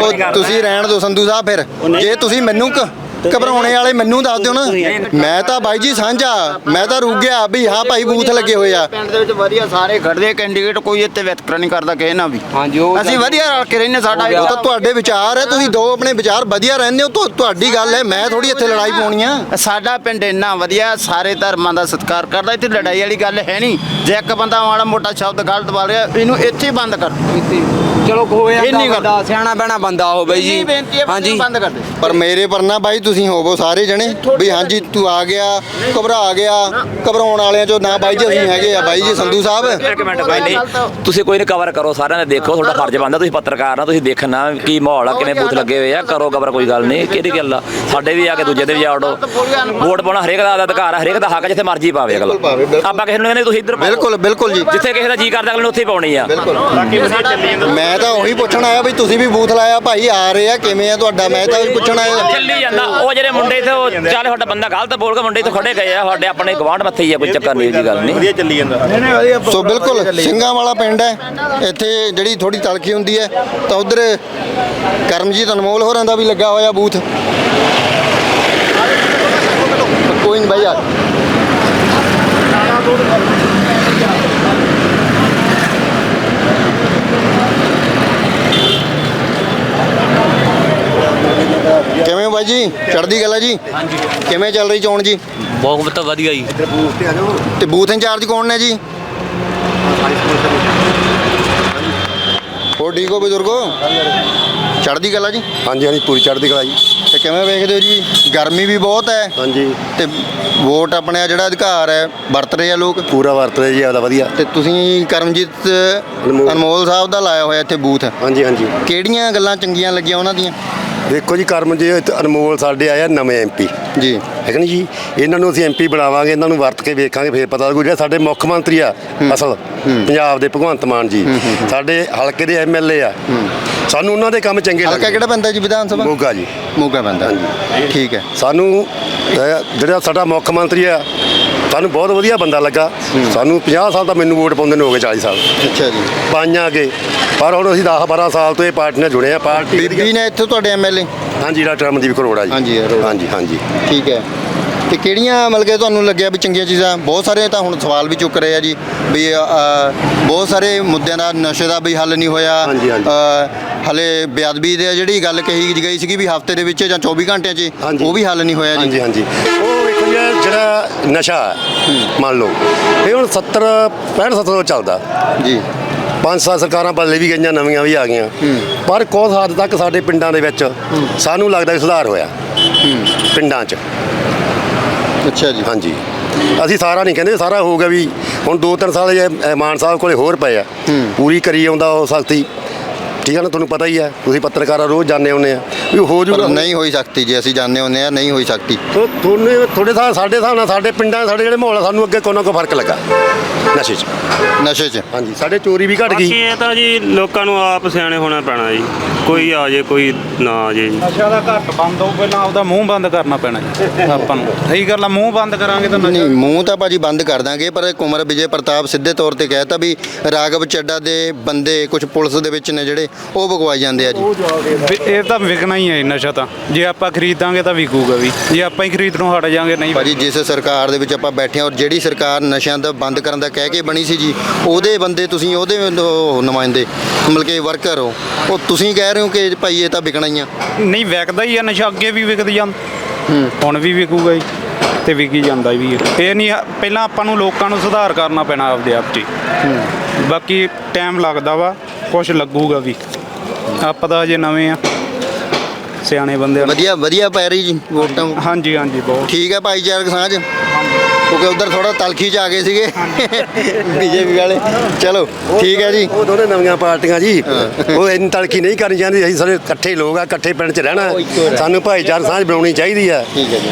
ਉਹ ਤੁਸੀਂ ਰਹਿਣ ਦਿਓ ਸੰਧੂ ਸਾਹਿਬ ਫਿਰ। ਜੇ ਤੁਸੀਂ ਮੈਨੂੰ ਕ- ਘਬਰਾਉਣੇ ਵਾਲੇ ਮੈਨੂੰ ਦੱਸ ਦਿਓ ਨਾ। ਮੈਂ ਤਾਂ ਬਾਈ ਜੀ ਸਾਂਝਾ ਮੈਂ ਤਾਂ ਰੁਕ ਗਿਆ। ਵੀ ਹਾਂ ਭਾਈ ਬੂਥ ਲੱਗੇ ਹੋਏ ਆ। ਪਿੰਡ ਦੇ ਵਿੱਚ ਵਧੀਆ ਸਾਰੇ ਖੜਦੇ ਕੈਂਡੀਡੇਟ ਕੋਈ ਇੱਥੇ ਵਿਤਕਰਾ ਨਹੀਂ ਕਰਦਾ ਕਿਸੇ ਨਾਲ ਵੀ। ਹਾਂਜੀ ਉਹ ਅਸੀਂ ਵਧੀਆ ਰਲ ਕੇ ਰਹਿੰਦੇ ਸਾਡਾ ਉਹ ਤਾਂ ਤੁਹਾਡੇ ਵਿਚਾਰ ਹੈ ਤੁਸੀਂ ਦੋ ਆਪਣੇ ਵਿਚਾਰ ਵਧੀਆ ਰਹਿੰਦੇ ਹੋ ਤੁਹਾ- ਤੁਹਾਡੀ ਗੱਲ ਹੈ ਮੈਂ ਥੋੜੀ ਇੱਥੇ ਲੜਾਈ ਪਾਉਣੀ ਆ। ਸਾਡਾ ਪਿੰਡ ਇੰਨਾ ਵਧੀਆ ਸਾਰੇ ਧਰਮਾਂ ਦਾ ਸਤਿਕਾਰ ਕਰਦਾ ਇੱਥੇ ਲੜਾਈ ਵਾਲੀ ਗੱਲ ਹੈ ਨਹੀਂ। ਜੇ ਇੱਕ ਬੰਦਾ ਮਾੜਾ ਮੋਟਾ ਸ਼ਬਦ ਗਲਤ ਬੋਲ ਰਿਹਾ ਇਹਨੂੰ ਇੱਥੇ ਹੀ ਬੰਦ ਕਰ। ਚਲੋ ਹੋਇਆ ਇੰਨੀ ਗੱਲ। ਬੰਦਾ ਸਿਆਣਾ ਬਹਿਣਾ ਬੰਦਾ ਉਹ ਬਈ ਜੀ। ਹੈ ਹਾਂਜੀ। ਬੰਦ ਕਰ ਦੇ। ਪਰ ਮੇਰੇ ਪਰਨਾ ਬਾਈ ਤੁਸੀਂ ਹੋਵੋ ਸਾਰੇ ਜਣੇ। ਵੀ ਹਾਂਜੀ ਤੂੰ ਆ ਗਿਆ ਘਬਰਾ ਗਿਆ। ਘਬਰਾਉਣ ਵਾਲਿਆਂ ਚੋਂ ਨਾ ਬਾਈ ਜੀ ਅਸੀਂ ਹੈਗੇ ਆ ਬਾਈ ਜੀ ਸੰਧੂ ਸਾਹਿਬ। ਇੱਕ ਮਿੰਟ ਬਾਈ ਨਹੀਂ ਤੁਸੀਂ ਕੋਈ ਨਹੀਂ ਕਵਰ ਕਰੋ ਸਾਰਿਆਂ ਦੇ ਦੇਖੋ ਤੁਹਾਡਾ ਫਰਜ਼ ਬਣਦਾ ਤੁਸੀਂ ਪੱਤਰਕਾਰ ਆ ਤੁਸੀਂ ਦੇਖਣਾ ਕੀ ਮਾਹੌਲ ਆ ਕਿਵੇਂ ਬੂਥ ਲੱਗੇ ਹੋਏ ਆ ਕਰੋ ਕਵਰ ਕੋਈ ਗੱਲ ਨਹੀਂ ਕਿਹੜੀ ਗੱਲ ਆ? ਸਾਡੇ ਵੀ ਆ ਕੇ ਦੂਜੇ ਦੇ ਵੀ ਆੜੋ ਵੋਟ ਪਾਉਣਾ ਹਰੇਕ ਦਾ ਅਧਿਕਾਰ ਆ ਹਰੇਕ ਦਾ ਹੱਕ ਜਿੱਥੇ ਮਰਜ਼ੀ ਪਾਵੇ ਅਗਲਾ। ਆਪਾਂ ਕਿਸੇ ਨੂੰ ਕਹਿੰਦੇ ਤੁਸੀਂ ਇੱਧਰ ਪਾਓ। ਬਿਲਕੁਲ ਬਿਲਕੁਲ ਜੀ। ਜਿੱਥੇ ਕਿਸੇ ਦਾ ਜੀ ਕਰਦਾ ਅਗਲੇ ਨੂੰ ਉੱਥੇ ਪਾਉਣੀ ਆ। ਮੈਂ ਤਾਂ ਉਹੀ ਪੁੱਛਣ ਆਇਆ ਵੀ ਤੁਸੀਂ ਵੀ ਬੂਥ ਲਾਇਆ ਭਾਈ ਆ ਰਹੇ ਆ ਕਿਵੇਂ ਆ ਤੁਹਾਡਾ? ਮੈਂ ਤਾਂ ਉਹੀ ਪੁੱਛਣ ਆਇਆ। ਚੱਲੀ ਜਾਂਦਾ। ਉਹ ਜਿਹੜੇ ਮੁੰਡੇ ਤੇ ਉਹ ਚੱਲ ਸਾਡਾ ਬੰਦਾ ਗਲਤ ਬੋਲ ਕੇ ਮੁੰਡੇ ਤੋਂ ਖੜੇ ਗਏ ਆ ਸਾਡੇ ਆਪਣੇ ਗਵਾਂਢ ਮੱਥੇ ਹੀ ਆ ਕੋਈ ਚੱਕਰ ਨਹੀਂ ਜੀ ਗੱਲ ਨਹੀਂ ਚੱਲੀ ਜਾਂਦਾ ਸੋ ਬਿਲਕੁਲ ਸਿੰਘਾਂ ਵਾਲਾ ਪਿੰਡ ਹੈ ਇੱਥੇ ਜਿਹੜੀ ਥੋੜੀ ਤਲਖੀ ਹੁੰਦੀ ਹੈ ਤਾਂ ਉਧਰ ਕਰਮਜੀਤ ਅਨਮੋਲ ਹੋਰਾਂ ਦਾ ਵੀ ਲੱਗਾ ਹੋਇਆ ਬੂਥ। ਕੋਈ ਨਹੀਂ ਭਾਈ ਯਾਰ ਕਿਵੇਂ ਹੋ ਬਾਈ ਜੀ? ਚੜ੍ਹਦੀ ਗੱਲ ਹੈ ਜੀ? ਕਿਵੇਂ ਚੱਲ ਰਹੀ ਚੋਣ ਜੀ? ਬਹੁਤ ਵਧੀਆ ਜੀ। ਤੇ ਬੂਥ ਇੰਚਾਰਜ ਕੌਣ ਨੇ ਜੀ? ਹੋਰ ਠੀਕ ਹੋ ਬਜ਼ੁਰਗੋ? ਚੜ੍ਹਦੀ ਕਲਾ ਜੀ? ਹਾਂਜੀ ਹਾਂਜੀ ਪੂਰੀ ਚੜ੍ਹਦੀ ਕਲਾ ਜੀ। ਤੇ ਕਿਵੇਂ ਵੇਖਦੇ ਹੋ ਜੀ? ਗਰਮੀ ਵੀ ਬਹੁਤ ਹੈ। ਹਾਂਜੀ। ਤੇ ਵੋਟ ਆਪਣੇ ਆ ਜਿਹੜਾ ਅਧਿਕਾਰ ਹੈ ਵਰਤ ਰਹੇ ਆ ਲੋਕ? ਪੂਰਾ ਵਰਤਦੇ ਜੀ ਆਦਾ ਵਧੀਆ। ਤੇ ਤੁਸੀਂ ਕਰਮਜੀਤ ਅਨਮੋਲ। ਅਨਮੋਲ ਸਾਹਿਬ ਦਾ ਲਾਇਆ ਹੋਇਆ ਇੱਥੇ ਬੂਥ। ਹਾਂਜੀ ਹਾਂਜੀ। ਕਿਹੜੀਆਂ ਗੱਲਾਂ ਚੰਗੀਆਂ ਲੱਗੀਆਂ ਉਹਨਾਂ ਦੀਆਂ? ਦੇਖੋ ਜੀ ਕਰਮ ਜੀ ਇੱਥੇ ਅਨਮੋਲ ਸਾਡੇ ਆਇਆ ਨਵੇਂ ਐਮਪੀ ਜੀ। ਹੈ ਕਿ ਨਹੀਂ ਜੀ? ਇਹਨਾਂ ਨੂੰ ਅਸੀਂ ਐਮਪੀ ਬਣਾਵਾਂਗੇ ਇਹਨਾਂ ਨੂੰ ਵਰਤ ਕੇ ਵੇਖਾਂਗੇ ਫੇਰ ਪਤਾ ਲੱਗੂ ਜਿਹੜਾ ਸਾਡੇ ਮੁੱਖ ਮੰਤਰੀ ਆ ਅਸਲ ਪੰਜਾਬ ਦੇ ਭਗਵੰਤ ਮਾਨ ਜੀ। ਸਾਡੇ ਹਲਕੇ ਦੇ ਐਮਐਲਏ ਆ। ਸਾਨੂੰ ਉਹਨਾਂ ਦੇ ਕੰਮ ਚੰਗੇ ਹਲਕਾ ਲੱਗਦੇ ਕਿਹੜਾ ਪੈਂਦਾ ਜੀ ਵਿਧਾਨ ਸਭਾ? ਮੋਗਾ ਜੀ। ਮੋਗਾ ਪੈਂਦਾ। ਠੀਕ ਹੈ। ਸਾਨੂੰ ਅਹ, ਜਿਹੜਾ ਸਾਡਾ ਮੁੱਖ ਮੰਤਰੀ ਆ ਸਾਨੂੰ ਬਹੁਤ ਵਧੀਆ ਬੰਦਾ ਲੱਗਾ। ਸਾਨੂੰ 50 ਸਾਲ ਦਾ ਮੈਨੂੰ ਵੋਟ ਪਾਉਂਦੇ ਨੂੰ ਹੋ ਗਏ 40 ਸਾਲ। ਅੱਛਾ ਜੀ। ਪਾਈਆਂ ਅੱਗੇ। ਪਰ ਹੁਣ ਅਸੀਂ 10 12 ਸਾਲ ਤੋਂ ਇਹ ਪਾਰਟੀ ਨਾਲ ਜੁੜੇ ਆ ਪਾਰਟੀ ਬੀਬੀ ਨੇ ਇੱਥੇ ਤੁਹਾਡੇ ਐਮਐਲਏ ਹਾਂਜੀ ਡਾਕਟਰ ਅਮਨਦੀਪ ਕਰੋੜਾ ਜੀ। ਹਾਂਜੀ। ਹਾਂਜੀ ਹਾਂਜੀ। ਠੀਕ ਹੈ। ਤੇ ਕਿਹੜੀਆਂ ਮਤਲਬ ਕਿ ਤੁਹਾਨੂੰ ਲੱਗਿਆ ਵੀ ਚੰਗੀਆਂ ਚੀਜ਼ਾਂ? ਬਹੁਤ ਸਾਰੇ ਤਾਂ ਹੁਣ ਸਵਾਲ ਵੀ ਚੁੱਕ ਰਹੇ ਆ ਜੀ ਵੀ ਬਹੁਤ ਸਾਰੇ ਮੁੱਦਿਆਂ ਦਾ ਨਸ਼ੇ ਦਾ ਵੀ ਹੱਲ ਨਹੀਂ ਹੋਇਆ। ਹਾਂਜੀ, ਹਾਂਜੀ। ਅ, ਹਲੇ ਬੇਅਦਬੀ ਦੇ ਜਿਹੜੀ ਗੱਲ ਕਹੀ ਗਈ ਸੀਗੀ ਵੀ ਹਫ਼ਤੇ ਦੇ ਵਿੱਚ ਜਾਂ 24 ਘੰਟਿਆਂ 'ਚ। ਉਹ ਵੀ ਹੱਲ ਨਹੀਂ ਹੋਇਆ ਜੀ। ਹਾਂਜੀ ਹਾਂਜੀ। ਜਿਹੜਾ ਨਸ਼ਾ ਹੈ, ਮੰਨ ਲਓ। ਇਹ ਹੁਣ 70 65 70 ਤੋਂ ਚੱਲਦਾ। ਜੀ। ਪੰਜ ਸਾਲ ਸਰਕਾਰਾਂ ਬਦਲੇ ਵੀ ਗਈਆਂ ਨਵੀਆਂ ਵੀ ਆ ਗਈਆਂ। ਪਰ ਕੁਝ ਹੱਦ ਤੱਕ ਸਾਡੇ ਪਿੰਡਾਂ ਦੇ ਵਿੱਚ ਸਾਨੂੰ ਲੱਗਦਾ ਕਿ ਸੁਧਾਰ ਹੋਇਆ। ਪਿੰਡਾਂ 'ਚ। ਅੱਛਾ ਜੀ। ਹਾਂਜੀ। ਅਸੀਂ ਸਾਰਾ ਨਹੀਂ ਕਹਿੰਦੇ ਸਾਰਾ ਹੋ ਗਿਆ ਵੀ ਹੁਣ 2-3 ਸਾਲ ਜੇ ਮਾਨ ਸਾਹਿਬ ਕੋਲੇ ਹੋਰ ਪਏ ਆ। ਪੂਰੀ ਕਰੀ ਆਉਂਦਾ ਉਹ ਸਖਤੀ। ਠੀਕ ਹੈ ਨਾ ਤੁਹਾਨੂੰ ਪਤਾ ਹੀ ਹੈ ਤੁਸੀਂ ਪੱਤਰਕਾਰ ਆ, ਰੋਜ਼ ਜਾਂਦੇ ਹੁੰਦੇ ਆ। ਵੀ ਹੋ ਪਰ ਜੂਗਾ ਨਹੀਂ ਹੋਈ ਸਕਦੀ ਜੀ ਅਸੀਂ ਜਾਣਦੇ ਹੁੰਦੇ ਆ ਨਹੀਂ ਹੋਈ ਸਕਦੀ। ਤੋ ਤੁਹਾਨੂੰ ਤੁਹਾਡੇ ਸਾਹ ਸਾਡੇ ਹਿਸਾਬ ਨਾਲ ਸਾਡੇ ਪਿੰਡਾਂ ਸਾਡੇ ਜਿਹੜੇ ਮਾਹੌਲ ਆ ਸਾਨੂੰ ਅੱਗੇ ਕੋਈ ਨਾ ਕੋਈ ਫ਼ਰਕ ਲੱਗਾ। ਨਸ਼ੇ 'ਚ। ਨਸ਼ੇ 'ਚ। ਹਾਂਜੀ ਸਾਡੇ ਚੋਰੀ ਵੀ ਘਟ ਬਾਕੀ ਗਈ ਇਹ ਤਾਂ ਜੀ ਲੋਕਾਂ ਨੂੰ ਆਪ ਸਿਆਣੇ ਹੋਣਾ ਪੈਣਾ ਜੀ। ਕੋਈ ਆ ਜੇ ਕੋਈ ਨਾ ਆ ਜੇ ਜੀ। ਨਸ਼ਾ ਦਾ ਘੱਟ ਬੰਦ ਹੋ ਪਹਿਲਾਂ ਆਪਦਾ ਮੂੰਹ ਬੰਦ ਕਰਨਾ ਪੈਣਾ ਜੀ ਆਪਾਂ ਨੂੰ। ਸਹੀ ਗੱਲ ਆ ਮੂੰਹ ਬੰਦ ਕਰਾਂਗੇ ਤਾਂ ਨਸ਼ਾ ਨਹੀਂ ਮੂੰਹ ਤਾਂ ਭਾਜੀ ਬੰਦ ਕਰ ਦਾਂਗੇ ਪਰ ਕੁਮਰ ਵਿਜੇ ਪ੍ਰਤਾਪ ਸਿੱਧੇ ਤੌਰ ਤੇ ਕਹਿਤਾ ਵੀ ਰਾਗਵ ਚੱਡਾ ਦੇ ਬੰਦੇ ਕੁਝ ਪੁਲਿਸ ਦੇ ਵਿੱਚ ਨੇ ਜਿਹੜੇ ਉਹ ਭਗਵਾਈ ਜਾਂਦੇ ਆ ਜੀ। ਵੀ ਇਹ ਤਾਂ ਵਿਕਣਾ ਹੀ ਹੈ ਨਸ਼ਾ ਤਾਂ। ਜੇ ਆਪਾਂ ਖਰੀਦਾਂਗੇ ਤਾਂ ਵਿਕੂਗਾ ਵੀ। ਜੇ ਆਪਾਂ ਹੀ ਖਰੀਦਣੋਂ ਹਟ ਜਾਾਂਗੇ ਨਹੀਂ ਭਾਜੀ ਜਿਸ ਸਰਕਾਰ ਦੇ ਵਿੱਚ ਆਪਾਂ ਬੈਠੇ ਹਾਂ ਔਰ ਜਿਹੜੀ ਸਰਕਾਰ ਨਸ਼ਿਆਂ ਦਾ ਬੰਦ ਕਰਨ ਦਾ ਕਹਿ ਕੇ ਬਣੀ ਸੀ ਜੀ ਉਹਦੇ ਬੰਦੇ ਤੁਸੀਂ ਉਹਦੇ ਉਹ ਨੁਮਾਇੰਦੇ ਮਤਲਬ ਕਿ ਵਰਕਰ ਹੋ। ਉਹ ਤੁਸੀਂ ਕਹਿ ਰਹੇ ਹੋ ਕਿ ਭਾਈ ਇਹ ਤਾਂ ਵਿਕਣਾ ਹੀ ਆ? ਨਹੀਂ ਵਿਕਦਾ ਹੀ ਆ ਨਸ਼ਾ ਅੱਗੇ ਵੀ ਵਿਕਦੀ ਜਾਂਦਾ। ਹੁਣ ਵੀ ਵਿਕੂਗਾ ਜੀ ਤੇ ਵਿਕੀ ਜਾਂਦਾ ਵੀ ਹੈ ਇਹ ਨਹੀਂ ਪਹਿਲਾਂ ਆਪਾਂ ਨੂੰ ਲੋਕਾਂ ਨੂੰ ਸੁਧਾਰ ਕਰਨਾ ਪੈਣਾ ਆਪਦੇ ਆਪ 'ਚ ਹੀ। ਬਾਕੀ ਟਾਈਮ ਲੱਗਦਾ ਵਾ ਕੁਝ ਲੱਗੂਗਾ ਵੀ। ਆਪਾਂ ਤਾਂ ਅਜੇ ਨਵੇਂ ਆ ਸਿਆਣੇ ਬੰਦੇ ਆ। ਵਧੀਆ ਵਧੀਆ ਪੈ ਰਹੀ ਜੀ ਵੋਟਾਂ। ਹਾਂਜੀ ਹਾਂਜੀ ਬਹੁਤ। ਠੀਕ ਹੈ ਭਾਈਚਾਰਕ ਸਾਂਝ। ਕਿਉਂਕਿ ਉਧਰ ਥੋੜਾ ਤਲਖੀ ਚ ਆ ਗਏ ਸੀਗੇ। ਬੀਜੇਪੀ ਵਾਲੇ। ਚਲੋ ਠੀਕ ਹੈ ਜੀ। ਉਹ ਦੋਨੇ ਨਵੀਆਂ ਪਾਰਟੀਆਂ ਜੀ। ਉਹ ਇੰਨੀ ਤਲਖੀ ਨਹੀਂ ਕਰਨੀ ਚਾਹੁੰਦੀ। ਅਸੀਂ ਸਾਰੇ ਇਕੱਠੇ ਲੋਕ ਆ ਇਕੱਠੇ ਪਿੰਡ 'ਚ ਰਹਿਣਾ। ਉਹ। ਸਾਨੂੰ ਭਾਈਚਾਰਕ ਸਾਂਝ ਬਣਾਉਣੀ ਚਾਹੀਦੀ ਆ।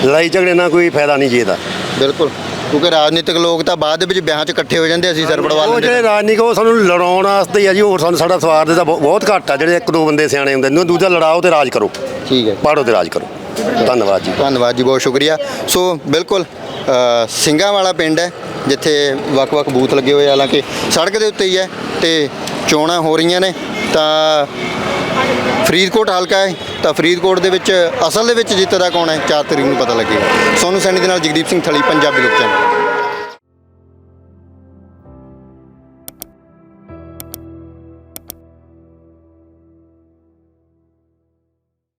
ਲੜਾਈ ਝਗੜੇ ਨਾਲ ਕੋਈ ਫਾਇਦਾ ਨਹੀਂ ਜੀ ਇਹਦਾ। ਬਿਲਕੁਲ। ਕਿਉਂਕਿ ਰਾਜਨੀਤਿਕ ਲੋਕ ਤਾਂ ਬਾਅਦ ਵਿੱਚ ਵਿਆਹਾਂ 'ਚ ਇਕੱਠੇ ਹੋ ਜਾਂਦੇ ਅਸੀਂ ਸਰਪੜ ਉਹ ਵਾਲੇ ਜਿਹੜੇ ਰਾਜਨੀਤਿਕ ਉਹ ਸਾਨੂੰ ਲੜਾਉਣ ਵਾਸਤੇ ਹੀ ਆ ਜੀ। ਹੋਰ ਸਾਨੂੰ ਸਾਡਾ ਸਵਾਰ ਦੇ ਤਾਂ ਬਹੁ- ਬਹੁਤ ਘੱਟ ਆ। ਜਿਹੜੇ ਇੱਕ ਦੋ ਬੰਦੇ ਸਿਆਣੇ ਹੁੰਦੇ ਨੇ ਦੂਜਾ ਲੜਾਓ ਤੇ ਰਾਜ ਕਰੋ। ਠੀਕ ਹੈ ਪਾੜੋ ਤੇ ਰਾਜ ਕਰੋ। ਧੰਨਵਾਦ ਜੀ। ਧੰਨਵਾਦ ਜੀ, ਬਹੁਤ ਸ਼ੁਕਰੀਆ। ਸੋ ਬਿਲਕੁਲ ਸਿੰਘਾਂ ਵਾਲਾ ਪਿੰਡ ਹੈ, ਜਿੱਥੇ ਵੱਖ-ਵੱਖ ਬੂਥ ਲੱਗੇ ਹੋਏ ਹਾਲਾਂਕਿ ਸੜਕ ਦੇ ਉੱਤੇ ਹੀ ਹੈ ਤੇ ਚੋਣਾਂ ਹੋ ਰਹੀਆਂ ਨੇ, ਤਾਂ ਫਰੀਦਕੋਟ ਹਲਕਾ ਹੈ, ਤਾਂ ਫਰੀਦਕੋਟ ਦੇ ਵਿੱਚ ਅਸਲ ਦੇ ਵਿੱਚ ਜਿੱਤਦਾ ਕੌਣ ਹੈ 4 ਤਰੀਕ ਨੂੰ ਪਤਾ ਲੱਗੇ ਸੋਨੂੰ ਸੈਣੀ ਦੇ ਨਾਲ ਜਗਦੀਪ ਸਿੰਘ ਥਲੀ, ਪੰਜਾਬੀ ਲੋਕ ਚੈਨਲ।